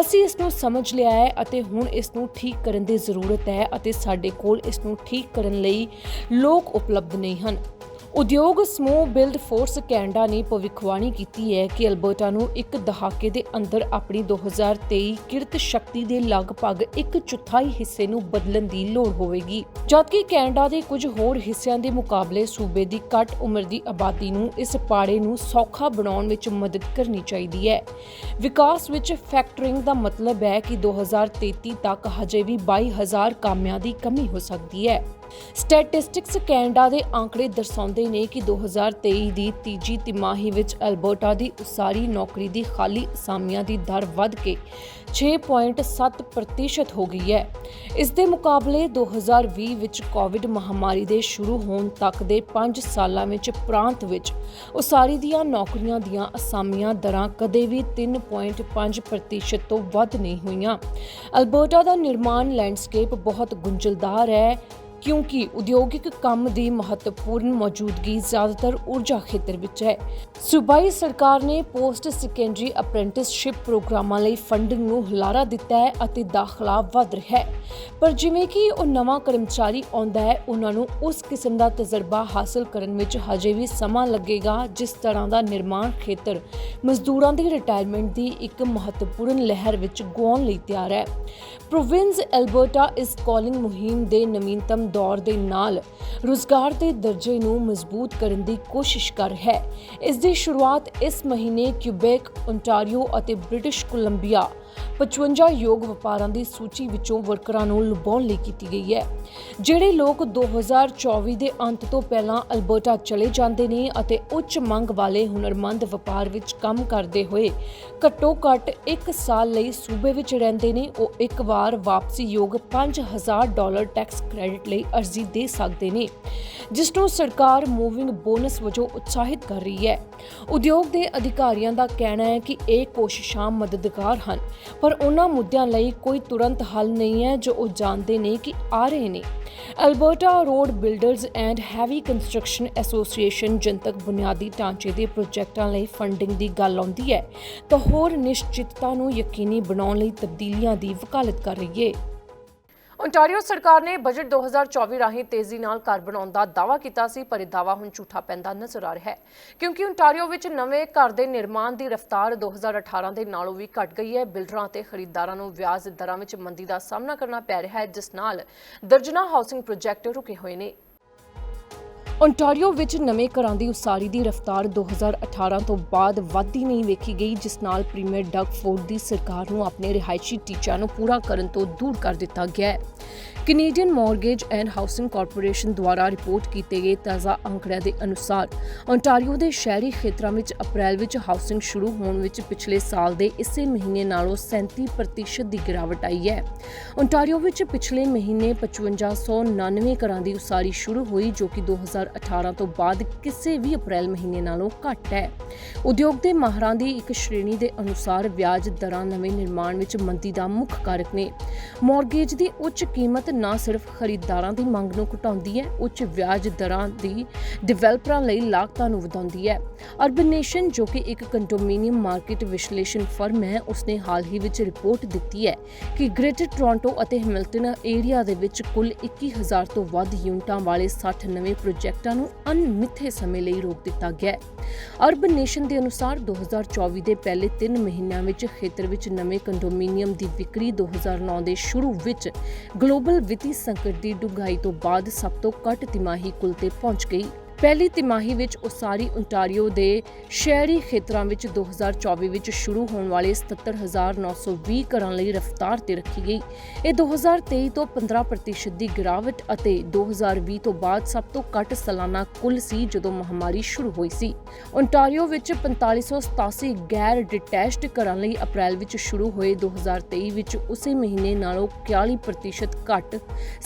ਅਸੀਂ ਇਸ ਨੂੰ ਸਮਝ ਲਿਆ ਹੈ ਅਤੇ ਹੁਣ ਇਸ ਨੂੰ ਠੀਕ ਕਰਨ ਦੀ ਜ਼ਰੂਰਤ ਹੈ ਅਤੇ ਸਾਡੇ ਕੋਲ ਇਸ ਨੂੰ ਠੀਕ ਕਰਨ ਲਈ ਲੋਕ ਉਪਲਬਧ ਨਹੀਂ ਹਨ। ਉਦਯੋਗ ਸਮੂਹ ਬਿਲਡ ਫੋਰਸ ਕੈਨੇਡਾ ਨੇ ਭਵਿੱਖਬਾਣੀ ਕੀਤੀ ਹੈ ਕਿ ਅਲਬਰਟਾ ਨੂੰ ਇੱਕ ਦਹਾਕੇ ਦੇ ਅੰਦਰ ਆਪਣੀ 2023 ਕਿਰਤ ਸ਼ਕਤੀ ਦੇ ਲਗਭਗ ਇੱਕ ਚੌਥਾਈ ਹਿੱਸੇ ਨੂੰ ਬਦਲਣ ਦੀ ਲੋੜ ਹੋਵੇਗੀ। ਜਦਕਿ ਕੈਨੇਡਾ ਦੇ ਕੁਝ ਹੋਰ ਹਿੱਸਿਆਂ ਦੇ ਮੁਕਾਬਲੇ ਸੂਬੇ ਦੀ ਘੱਟ ਉਮਰ ਦੀ ਆਬਾਦੀ ਨੂੰ ਇਸ ਪਾੜੇ ਨੂੰ ਸੌਖਾ ਬਣਾਉਣ ਵਿੱਚ ਮਦਦ ਕਰਨੀ ਚਾਹੀਦੀ ਹੈ। ਵਿਕਾਸ ਵਿੱਚ ਫੈਕਟਰਿੰਗ ਦਾ ਮਤਲਬ ਹੈ ਕਿ 2033 ਤੱਕ ਹਜੇ ਵੀ 22000 ਕਾਮਿਆਂ ਦੀ ਕਮੀ ਹੋ ਸਕਦੀ ਹੈ। ਸਟੈਟਿਸਟਿਕਸ ਕੈਨੇਡਾ ਦੇ ਆંકੜੇ ਦਰਸਾਉਂਦੇ ਨੇ ਕਿ 2023 ਦੀ ਤੀਜੀ ਤਿਮਾਹੀ ਵਿੱਚ ਅਲਬਰਟਾ ਦੀ ਉਸਾਰੀ ਨੌਕਰੀ ਦੀ ਖਾਲੀ ਅਸਾਮੀਆਂ ਦੀ ਦਰ ਵੱਧ ਕੇ 6.7% ਹੋ ਗਈ ਹੈ। ਇਸ ਦੇ ਮੁਕਾਬਲੇ 2020 ਵਿੱਚ ਕੋਵਿਡ ਮਹਾਮਾਰੀ ਦੇ ਸ਼ੁਰੂ ਹੋਣ ਤੱਕ ਦੇ 5 ਸਾਲਾਂ ਵਿੱਚ ਪ੍ਰਾਂਤ ਵਿੱਚ ਉਸਾਰੀ ਦੀਆਂ ਨੌਕਰੀਆਂ ਦੀਆਂ ਅਸਾਮੀਆਂ ਦਰਾਂ ਕਦੇ ਵੀ 3.5% ਤੋਂ ਵੱਧ ਨਹੀਂ ਹੋਈਆਂ। ਅਲਬਰਟਾ ਦਾ ਨਿਰਮਾਣ ਲੈਂਡਸਕੇਪ ਬਹੁਤ ਗੁੰਝਲਦਾਰ ਹੈ। ਕਿਉਂਕਿ ਉਦਯੋਗਿਕ ਕੰਮ ਦੀ ਮਹੱਤਵਪੂਰਨ ਮੌਜੂਦਗੀ ਜ਼ਿਆਦਾਤਰ ਊਰਜਾ ਖੇਤਰ ਵਿੱਚ ਹੈ। ਸੂਬਾਈ ਸਰਕਾਰ ਨੇ ਪੋਸਟ ਸੈਕੰਡਰੀ ਅਪ੍ਰੈਂਟਿਸਸ਼ਿਪ ਪ੍ਰੋਗਰਾਮਾਂ ਲਈ ਫੰਡਿੰਗ ਨੂੰ ਹੁਲਾਰਾ ਦਿੱਤਾ ਹੈ ਅਤੇ ਦਾਖਲਾ ਵਧ ਰਿਹਾ ਹੈ। ਪਰ ਜਿਵੇਂ ਕਿ ਉਹ ਨਵਾਂ ਕਰਮਚਾਰੀ ਆਉਂਦਾ ਹੈ, ਉਹਨਾਂ ਨੂੰ ਉਸ ਕਿਸਮ ਦਾ ਤਜਰਬਾ ਹਾਸਲ ਕਰਨ ਵਿੱਚ ਹਜੇ ਵੀ ਸਮਾਂ ਲੱਗੇਗਾ, ਜਿਸ ਤਰ੍ਹਾਂ ਦਾ ਨਿਰਮਾਣ ਖੇਤਰ ਮਜ਼ਦੂਰਾਂ ਦੀ ਰਿਟਾਇਰਮੈਂਟ ਦੀ ਇੱਕ ਮਹੱਤਵਪੂਰਨ ਲਹਿਰ ਵਿੱਚ ਗੁਆਉਣ ਲਈ ਤਿਆਰ ਹੈ। ਪ੍ਰੋਵਿੰਸ ਐਲਬਰਟਾ ਇਸ ਕਾਲਿੰਗ ਮੁਹਿੰਮ ਦੇ ਨਵੀਨਤਮ ਦੌਰ ਦੇ ਨਾਲ ਰੁਜ਼ਗਾਰ ਦੇ ਦਰਜੇ ਨੂੰ ਮਜ਼ਬੂਤ ਕਰਨ ਦੀ ਕੋਸ਼ਿਸ਼ ਕਰ ਹੈ। ਇਸ ਦੀ ਸ਼ੁਰੂਆਤ ਇਸ ਮਹੀਨੇ ਕਿਊਬੈਕ ਓਨਟਾਰੀਓ ਅਤੇ ਬ੍ਰਿਟਿਸ਼ ਕੋਲੰਬੀਆ 55 ਯੋਗ ਵਪਾਰਾਂ ਦੀ ਸੂਚੀ ਵਿੱਚੋਂ ਵਰਕਰਾਂ ਨੂੰ ਲੁਭਾਉਣ ਲਈ ਕੀਤੀ ਗਈ ਹੈ। ਜਿਹੜੇ ਲੋਕ 2024 ਦੇ ਅੰਤ ਤੋਂ ਪਹਿਲਾਂ ਅਲਬਰਟਾ ਚਲੇ ਜਾਂਦੇ ਨੇ ਅਤੇ ਉੱਚ ਮੰਗ ਵਾਲੇ ਹੁਨਰਮੰਦ ਵਪਾਰ ਵਿੱਚ ਕੰਮ ਕਰਦੇ ਹੋਏ ਘੱਟੋ ਘੱਟ 1 ਸਾਲ ਲਈ ਸੂਬੇ ਵਿੱਚ ਰਹਿੰਦੇ ਨੇ, ਉਹ ਇੱਕ ਵਾਰ ਵਾਪਸੀ ਯੋਗ 5000 ਡਾਲਰ ਟੈਕਸ ਕ੍ਰੈਡਿਟ ਲਈ ਅਰਜ਼ੀ ਦੇ ਸਕਦੇ ਨੇ, ਜਿਸ ਨੂੰ ਸਰਕਾਰ ਮੂਵਿੰਗ ਬੋਨਸ ਵਜੋਂ ਉਤਸ਼ਾਹਿਤ ਕਰ ਰਹੀ ਹੈ। ਉਦਯੋਗ ਦੇ ਅਧਿਕਾਰੀਆਂ ਦਾ ਕਹਿਣਾ ਹੈ ਕਿ ਇਹ ਕੋਸ਼ਿਸ਼ਾਂ ਮਦਦਗਾਰ ਹਨ। ਪਰ ਉਹਨਾਂ ਮੁੱਦਿਆਂ ਲਈ ਕੋਈ ਤੁਰੰਤ ਹੱਲ ਨਹੀਂ ਹੈ ਜੋ ਉਹ ਜਾਣਦੇ ਨੇ ਕਿ ਆ ਰਹੇ ਨੇ। Alberta road builders and heavy construction association ਜਨਤਕ ਬੁਨਿਆਦੀ ਢਾਂਚੇ ਦੇ ਪ੍ਰੋਜੈਕਟਾਂ ਲਈ ਫੰਡਿੰਗ ਦੀ ਗੱਲ ਆਉਂਦੀ ਹੈ, ਤਾਂ ਹੋਰ ਨਿਸ਼ਚਿਤਤਾ ਨੂੰ ਯਕੀਨੀ ਬਣਾਉਣ ਲਈ ਤਬਦੀਲੀਆਂ ਦੀ ਵਕਾਲਤ ਕਰ ਰਹੀ ਹੈ। ਓਨਟਾਰੀਓ ਸਰਕਾਰ ਨੇ ਬਜਟ 2024 ਰਾਹੀਂ ਤੇਜ਼ੀ ਨਾਲ ਘਰ ਬਣਾਉਣ ਦਾ ਦਾਅਵਾ ਕੀਤਾ ਸੀ, ਪਰ ਇਹ ਦਾਅਵਾ ਹੁਣ ਝੂਠਾ ਪੈਂਦਾ ਨਜ਼ਰ ਆ ਰਿਹਾ ਹੈ। ਕਿਉਂਕਿ ਓਨਟਾਰੀਓ ਵਿੱਚ ਨਵੇਂ ਘਰ ਦੇ ਨਿਰਮਾਣ ਦੀ ਰਫ਼ਤਾਰ 2018 ਦੇ ਨਾਲੋਂ ਵੀ ਘਟ ਗਈ ਹੈ। ਬਿਲਡਰਾਂ ਅਤੇ ਖਰੀਦਦਾਰਾਂ ਨੂੰ ਵਿਆਜ ਦਰਾਂ ਵਿੱਚ ਮੰਦੀ ਦਾ ਸਾਹਮਣਾ ਕਰਨਾ ਪੈ ਰਿਹਾ ਹੈ, ਜਿਸ ਨਾਲ ਦਰਜਨਾ ਹਾਊਸਿੰਗ ਪ੍ਰੋਜੈਕਟ ਰੁਕੇ ਹੋਏ ਨੇ। ਓਨਟਾਰੀਓ ਵਿੱਚ ਨਵੇਂ ਘਰਾਂ ਦੀ ਉਸਾਰੀ ਦੀ ਰਫ਼ਤਾਰ 2018 ਤੋਂ ਬਾਅਦ ਵੱਧਦੀ ਨਹੀਂ ਵੇਖੀ ਗਈ, ਜਿਸ ਨਾਲ ਪ੍ਰੀਮੀਅਰ ਡਗ ਫੋਰਡ ਦੀ ਸਰਕਾਰ ਨੂੰ ਆਪਣੇ ਰਿਹਾਇਸ਼ੀ ਟੀਚਿਆਂ ਨੂੰ ਪੂਰਾ ਕਰਨ ਤੋਂ ਦੂਰ ਕਰ ਦਿੱਤਾ ਗਿਆ ਹੈ। Canadian mortgage and housing corporation ਦੁਆਰਾ ਰਿਪੋਰਟ ਕੀਤੇ ਗਏ ਤਾਜ਼ਾ ਅੰਕੜਿਆਂ ਦੇ ਅਨੁਸਾਰ ਓਨਟਾਰੀਓ ਦੇ ਸ਼ਹਿਰੀ ਖੇਤਰਾਂ ਵਿੱਚ ਅਪ੍ਰੈਲ ਵਿੱਚ ਹਾਊਸਿੰਗ ਸ਼ੁਰੂ ਹੋਣ ਵਿੱਚ ਪਿਛਲੇ ਸਾਲ ਦੇ ਇਸੇ ਮਹੀਨੇ ਨਾਲੋਂ 37% ਦੀ ਗਿਰਾਵਟ ਆਈ ਹੈ। ਓਨਟਾਰੀਓ ਵਿੱਚ ਪਿਛਲੇ ਮਹੀਨੇ 5599 ਘਰਾਂ ਦੀ ਉਸਾਰੀ ਸ਼ੁਰੂ ਹੋਈ, ਜੋ ਕਿ 2018 ਤੋਂ ਬਾਅਦ ਕਿਸੇ ਵੀ ਅਪ੍ਰੈਲ ਮਹੀਨੇ ਨਾਲੋਂ ਘੱਟ ਹੈ। ਉਦਯੋਗ ਦੇ ਮਾਹਰਾਂ ਦੀ ਇੱਕ ਸ਼੍ਰੇਣੀ ਦੇ ਅਨੁਸਾਰ ਵਿਆਜ ਦਰਾਂ ਨਵੇਂ ਨਿਰਮਾਣ ਵਿੱਚ ਮੰਦੀ ਦਾ ਮੁੱਖ ਕਾਰਕ ਨੇ। ਮਾਰਗੇਜ ਦੀ ਉੱਚ ਕੀਮਤ ਨਾ ਸਿਰਫ ਖਰੀਦਦਾਰਾਂ ਦੀ ਮੰਗ ਨੂੰ ਘਟਾਉਂਦੀ ਹੈ, ਉੱਚ ਵਿਆਜ ਦਰਾਂ ਦੀ ਡਿਵੈਲਪਰਾਂ ਲਈ ਲਾਗਤਾਂ ਨੂੰ ਵਧਾਉਂਦੀ ਹੈ। ਅਰਬਨੇਸ਼ਨ ਜੋ ਕਿ ਇੱਕ ਕੰਡੋਮੀਨੀਅਮ ਮਾਰਕੀਟ ਵਿਸ਼ਲੇਸ਼ਣ ਫਰਮ ਹੈ, ਉਸਨੇ ਹਾਲ ਹੀ ਵਿੱਚ ਰਿਪੋਰਟ ਦਿੱਤੀ ਹੈ ਕਿ ਗ੍ਰੇਟਰ ਟੋਰਾਂਟੋ ਅਤੇ ਹੈਮਿਲਟਨ ਏਰੀਆ ਦੇ ਵਿੱਚ ਕੁੱਲ 21000 ਤੋਂ ਵੱਧ ਯੂਨਿਟਾਂ ਵਾਲੇ 60 ਨਵੇਂ ਪ੍ਰੋਜੈਕਟ ਨੂੰ ਅਣਮਿੱਥੇ ਸਮੇਂ ਲਈ ਰੋਕ ਦਿੱਤਾ ਗਿਆ ਹੈ। ਅਰਬਨ ਨੇਸ਼ਨ ਦੇ ਅਨੁਸਾਰ 2024 ਦੇ ਪਹਿਲੇ 3 ਮਹੀਨਿਆਂ ਵਿੱਚ ਖੇਤਰ ਵਿੱਚ ਨਵੇਂ ਕੰਡੋਮੀਨੀਅਮ ਦੀ ਵਿਕਰੀ 2009 ਦੇ ਸ਼ੁਰੂ ਵਿੱਚ ਗਲੋਬਲ ਵਿੱਤੀ ਸੰਕਟ ਦੀ ਡੂੰਘਾਈ ਤੋਂ ਬਾਅਦ ਸਭ ਤੋਂ ਘੱਟ ਤਿਮਾਹੀ ਕੁੱਲ ਤੇ ਪਹੁੰਚ ਗਈ। ਪਹਿਲੀ ਤਿਮਾਹੀ ਵਿੱਚ ਉਸਾਰੀ ਓਨਟਾਰੀਓ ਦੇ ਸ਼ਹਿਰੀ ਖੇਤਰਾਂ ਵਿੱਚ 2024 ਵਿੱਚ ਸ਼ੁਰੂ ਹੋਣ ਵਾਲੇ 77920 ਘਰਾਂ ਲਈ ਰਫ਼ਤਾਰ ਤੇ ਰੱਖੀ ਗਈ। ਇਹ 2023 ਤੋਂ 15% ਦੀ ਗਿਰਾਵਟ ਅਤੇ 2020 ਤੋਂ ਬਾਅਦ ਸਭ ਤੋਂ ਘੱਟ ਸਾਲਾਨਾ ਕੁੱਲ ਸੀ ਜਦੋਂ ਮਹਾਮਾਰੀ ਸ਼ੁਰੂ ਹੋਈ ਸੀ। ਓਨਟਾਰੀਓ ਵਿੱਚ 4587 ਗੈਰ ਡਿਟੈਚਡ ਘਰਾਂ ਲਈ ਅਪ੍ਰੈਲ ਵਿੱਚ ਸ਼ੁਰੂ ਹੋਏ 2023 ਵਿੱਚ ਉਸੇ ਮਹੀਨੇ ਨਾਲੋਂ 41% ਘੱਟ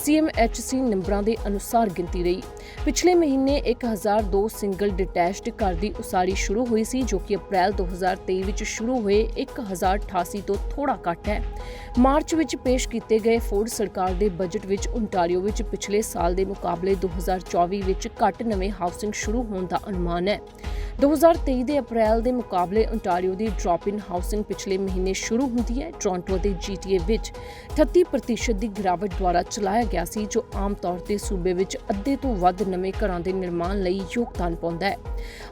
CMHC ਨੰਬਰਾਂ ਦੇ ਅਨੁਸਾਰ ਗਿਣਤੀ ਰਹੀ। ਪਿਛਲੇ ਮਹੀਨੇ ਇੱਕ 1002 ਸਿੰਗਲ ਡਿਟੈਚਡ ਘਰ ਦੀ ਉਸਾਰੀ ਸ਼ੁਰੂ ਹੋਈ ਸੀ, ਜੋ ਕਿ ਅਪ੍ਰੈਲ 2023 ਵਿੱਚ ਸ਼ੁਰੂ ਹੋਏ 1088 ਤੋਂ ਥੋੜਾ ਘੱਟ ਹੈ। ਮਾਰਚ ਵਿੱਚ ਪੇਸ਼ ਕੀਤੇ ਗਏ ਫੋਰਡ ਸਰਕਾਰ ਦੇ ਬਜਟ ਵਿੱਚ ਓਨਟਾਰੀਓ ਵਿੱਚ ਪਿਛਲੇ ਸਾਲ ਦੇ ਮੁਕਾਬਲੇ 2024 ਵਿੱਚ ਘੱਟ ਨਵੇਂ ਹਾਊਸਿੰਗ ਸ਼ੁਰੂ ਹੋਣ ਦਾ ਅਨੁਮਾਨ ਹੈ। 2023 ਦੇ ਅਪ੍ਰੈਲ ਦੇ ਮੁਕਾਬਲੇ ਓਨਟਾਰੀਓ ਦੀ ਡ੍ਰੌਪ ਇਨ ਹਾਊਸਿੰਗ ਪਿਛਲੇ ਮਹੀਨੇ ਸ਼ੁਰੂ ਹੁੰਦੀ ਹੈ, ਟੋਰਾਂਟੋ ਅਤੇ ਜੀਟੀਏ ਵਿੱਚ 38% ਦੀ ਗਿਰਾਵਟ ਦੁਆਰਾ ਚਲਾਇਆ ਗਿਆ ਸੀ, ਜੋ ਆਮ ਤੌਰ ਤੇ ਸੂਬੇ ਵਿੱਚ ਅੱਧੇ ਤੋਂ ਵੱਧ ਨਵੇਂ ਘਰਾਂ ਦੇ ਨਿਰਮਾਣ ਲਈ ਯੋਗਦਾਨ ਪਾਉਂਦਾ ਹੈ।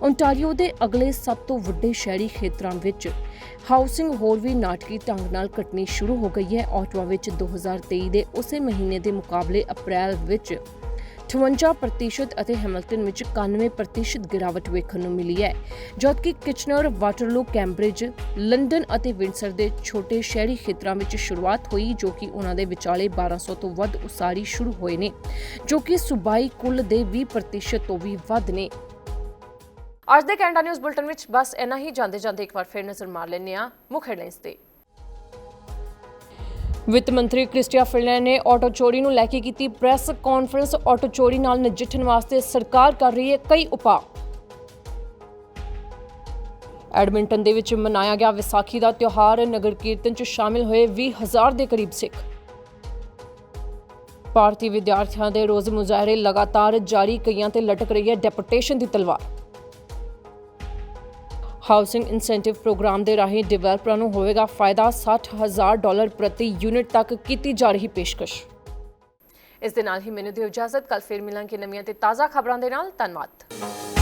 ਓਨਟਾਰੀਓ ਦੇ ਅਗਲੇ ਸਭ ਤੋਂ ਵੱਡੇ ਸ਼ਹਿਰੀ ਖੇਤਰਾਂ ਵਿੱਚ ਹਾਊਸਿੰਗ ਹੋਰ ਵੀ ਨਾਟਕੀ ਢੰਗ ਨਾਲ ਘਟਣੀ ਸ਼ੁਰੂ ਹੋ ਗਈ ਹੈ। ਆਟਵਾ ਵਿੱਚ 2023 ਦੇ ਉਸੇ ਮਹੀਨੇ ਦੇ ਮੁਕਾਬਲੇ ਅਪ੍ਰੈਲ ਵਿੱਚ 58% ਅਤੇ ਹੈਮਿਲਟਨ ਵਿੱਚ 91% ਗਿਰਾਵਟ ਵੇਖਣ ਨੂੰ ਮਿਲੀ ਹੈ, ਜਦਕਿ ਕਿਚਨਰ, ਵਾਟਰਲੂ, ਕੈਂਬਰਿਜ, ਲੰਡਨ ਅਤੇ ਵਿੰਡਸਰ ਦੇ ਛੋਟੇ ਸ਼ਹਿਰੀ ਖੇਤਰਾਂ ਵਿੱਚ ਸ਼ੁਰੂਆਤ ਹੋਈ, ਜੋ ਕਿ ਉਹਨਾਂ ਦੇ ਵਿਚਾਲੇ 1200 ਤੋਂ ਵੱਧ ਉਸਾਰੀ ਸ਼ੁਰੂ ਹੋਏ ਨੇ, ਜੋ ਕਿ ਸੂਬਾਈ ਕੁੱਲ ਦੇ 20% ਤੋਂ ਵੀ ਵੱਧ ਨੇ। ਅੱਜ ਦੇ ਕੈਨੇਡਾ ਨਿਊਜ਼ ਬੁਲਟਨ ਵਿੱਚ ਬਸ ਇੰਨਾ ਹੀ ਜਾਂਦੇ ਜਾਂਦੇ ਇੱਕ ਵਾਰ ਫਿਰ ਨਜ਼ਰ ਮਾਰ ਲੈਂਦੇ ਹਾਂ, ਮੁੱਖ ਹੈਡਲਾਈਨਸ ਤੇ। ਵਿੱਤ ਮੰਤਰੀ ਕ੍ਰਿਸਟੀਆ ਫਿਲਨ ਨੇ ਆਟੋ ਚੋਰੀ ਨੂੰ ਲੈ ਕੇ ਕੀਤੀ ਪ੍ਰੈਸ ਕਾਨਫਰੰਸ। ਆਟੋ ਚੋਰੀ ਨਾਲ ਨਜਿੱਠਣ ਵਾਸਤੇ ਸਰਕਾਰ ਕਰ ਰਹੀ ਹੈ ਕਈ ਉਪਾਅ। ਐਡਮਿੰਟਨ ਦੇ ਵਿੱਚ ਮਨਾਇਆ ਗਿਆ ਵਿਸਾਖੀ ਦਾ ਤਿਉਹਾਰ। ਨਗਰ ਕੀਰਤਨ 'ਚ ਸ਼ਾਮਿਲ ਹੋਏ 20000 ਦੇ ਕਰੀਬ ਸਿੱਖ। ਭਾਰਤੀ ਵਿਦਿਆਰਥੀਆਂ ਦੇ ਰੋਜ਼ ਮੁਜ਼ਾਹਰੇ ਲਗਾਤਾਰ ਜਾਰੀ ਕਈਆਂ ਤੇ ਲਟਕ ਰਹੀ ਹੈ ਡੈਪੂਟੇਸ਼ਨ ਦੀ ਤਲਵਾਰ। ਹਾਊਸਿੰਗ ਇਨਸੈਂਟਿਵ ਪ੍ਰੋਗਰਾਮ ਦੇ ਰਾਹੀਂ ਡਿਵੈਲਪਰਾਂ ਨੂੰ ਹੋਵੇਗਾ ਫਾਇਦਾ। 60000 ਡਾਲਰ ਪ੍ਰਤੀ ਯੂਨਿਟ ਤੱਕ ਕੀਤੀ ਜਾ ਰਹੀ ਪੇਸ਼ਕਸ਼। ਇਸ ਦੇ ਨਾਲ ਹੀ ਮੈਨੂੰ ਦਿਓ ਇਜਾਜ਼ਤ। ਕੱਲ ਫਿਰ ਮਿਲਾਂਗੇ ਨਵੀਆਂ ਤੇ ਤਾਜ਼ਾ ਖਬਰਾਂ ਦੇ ਨਾਲ। ਧੰਨਵਾਦ।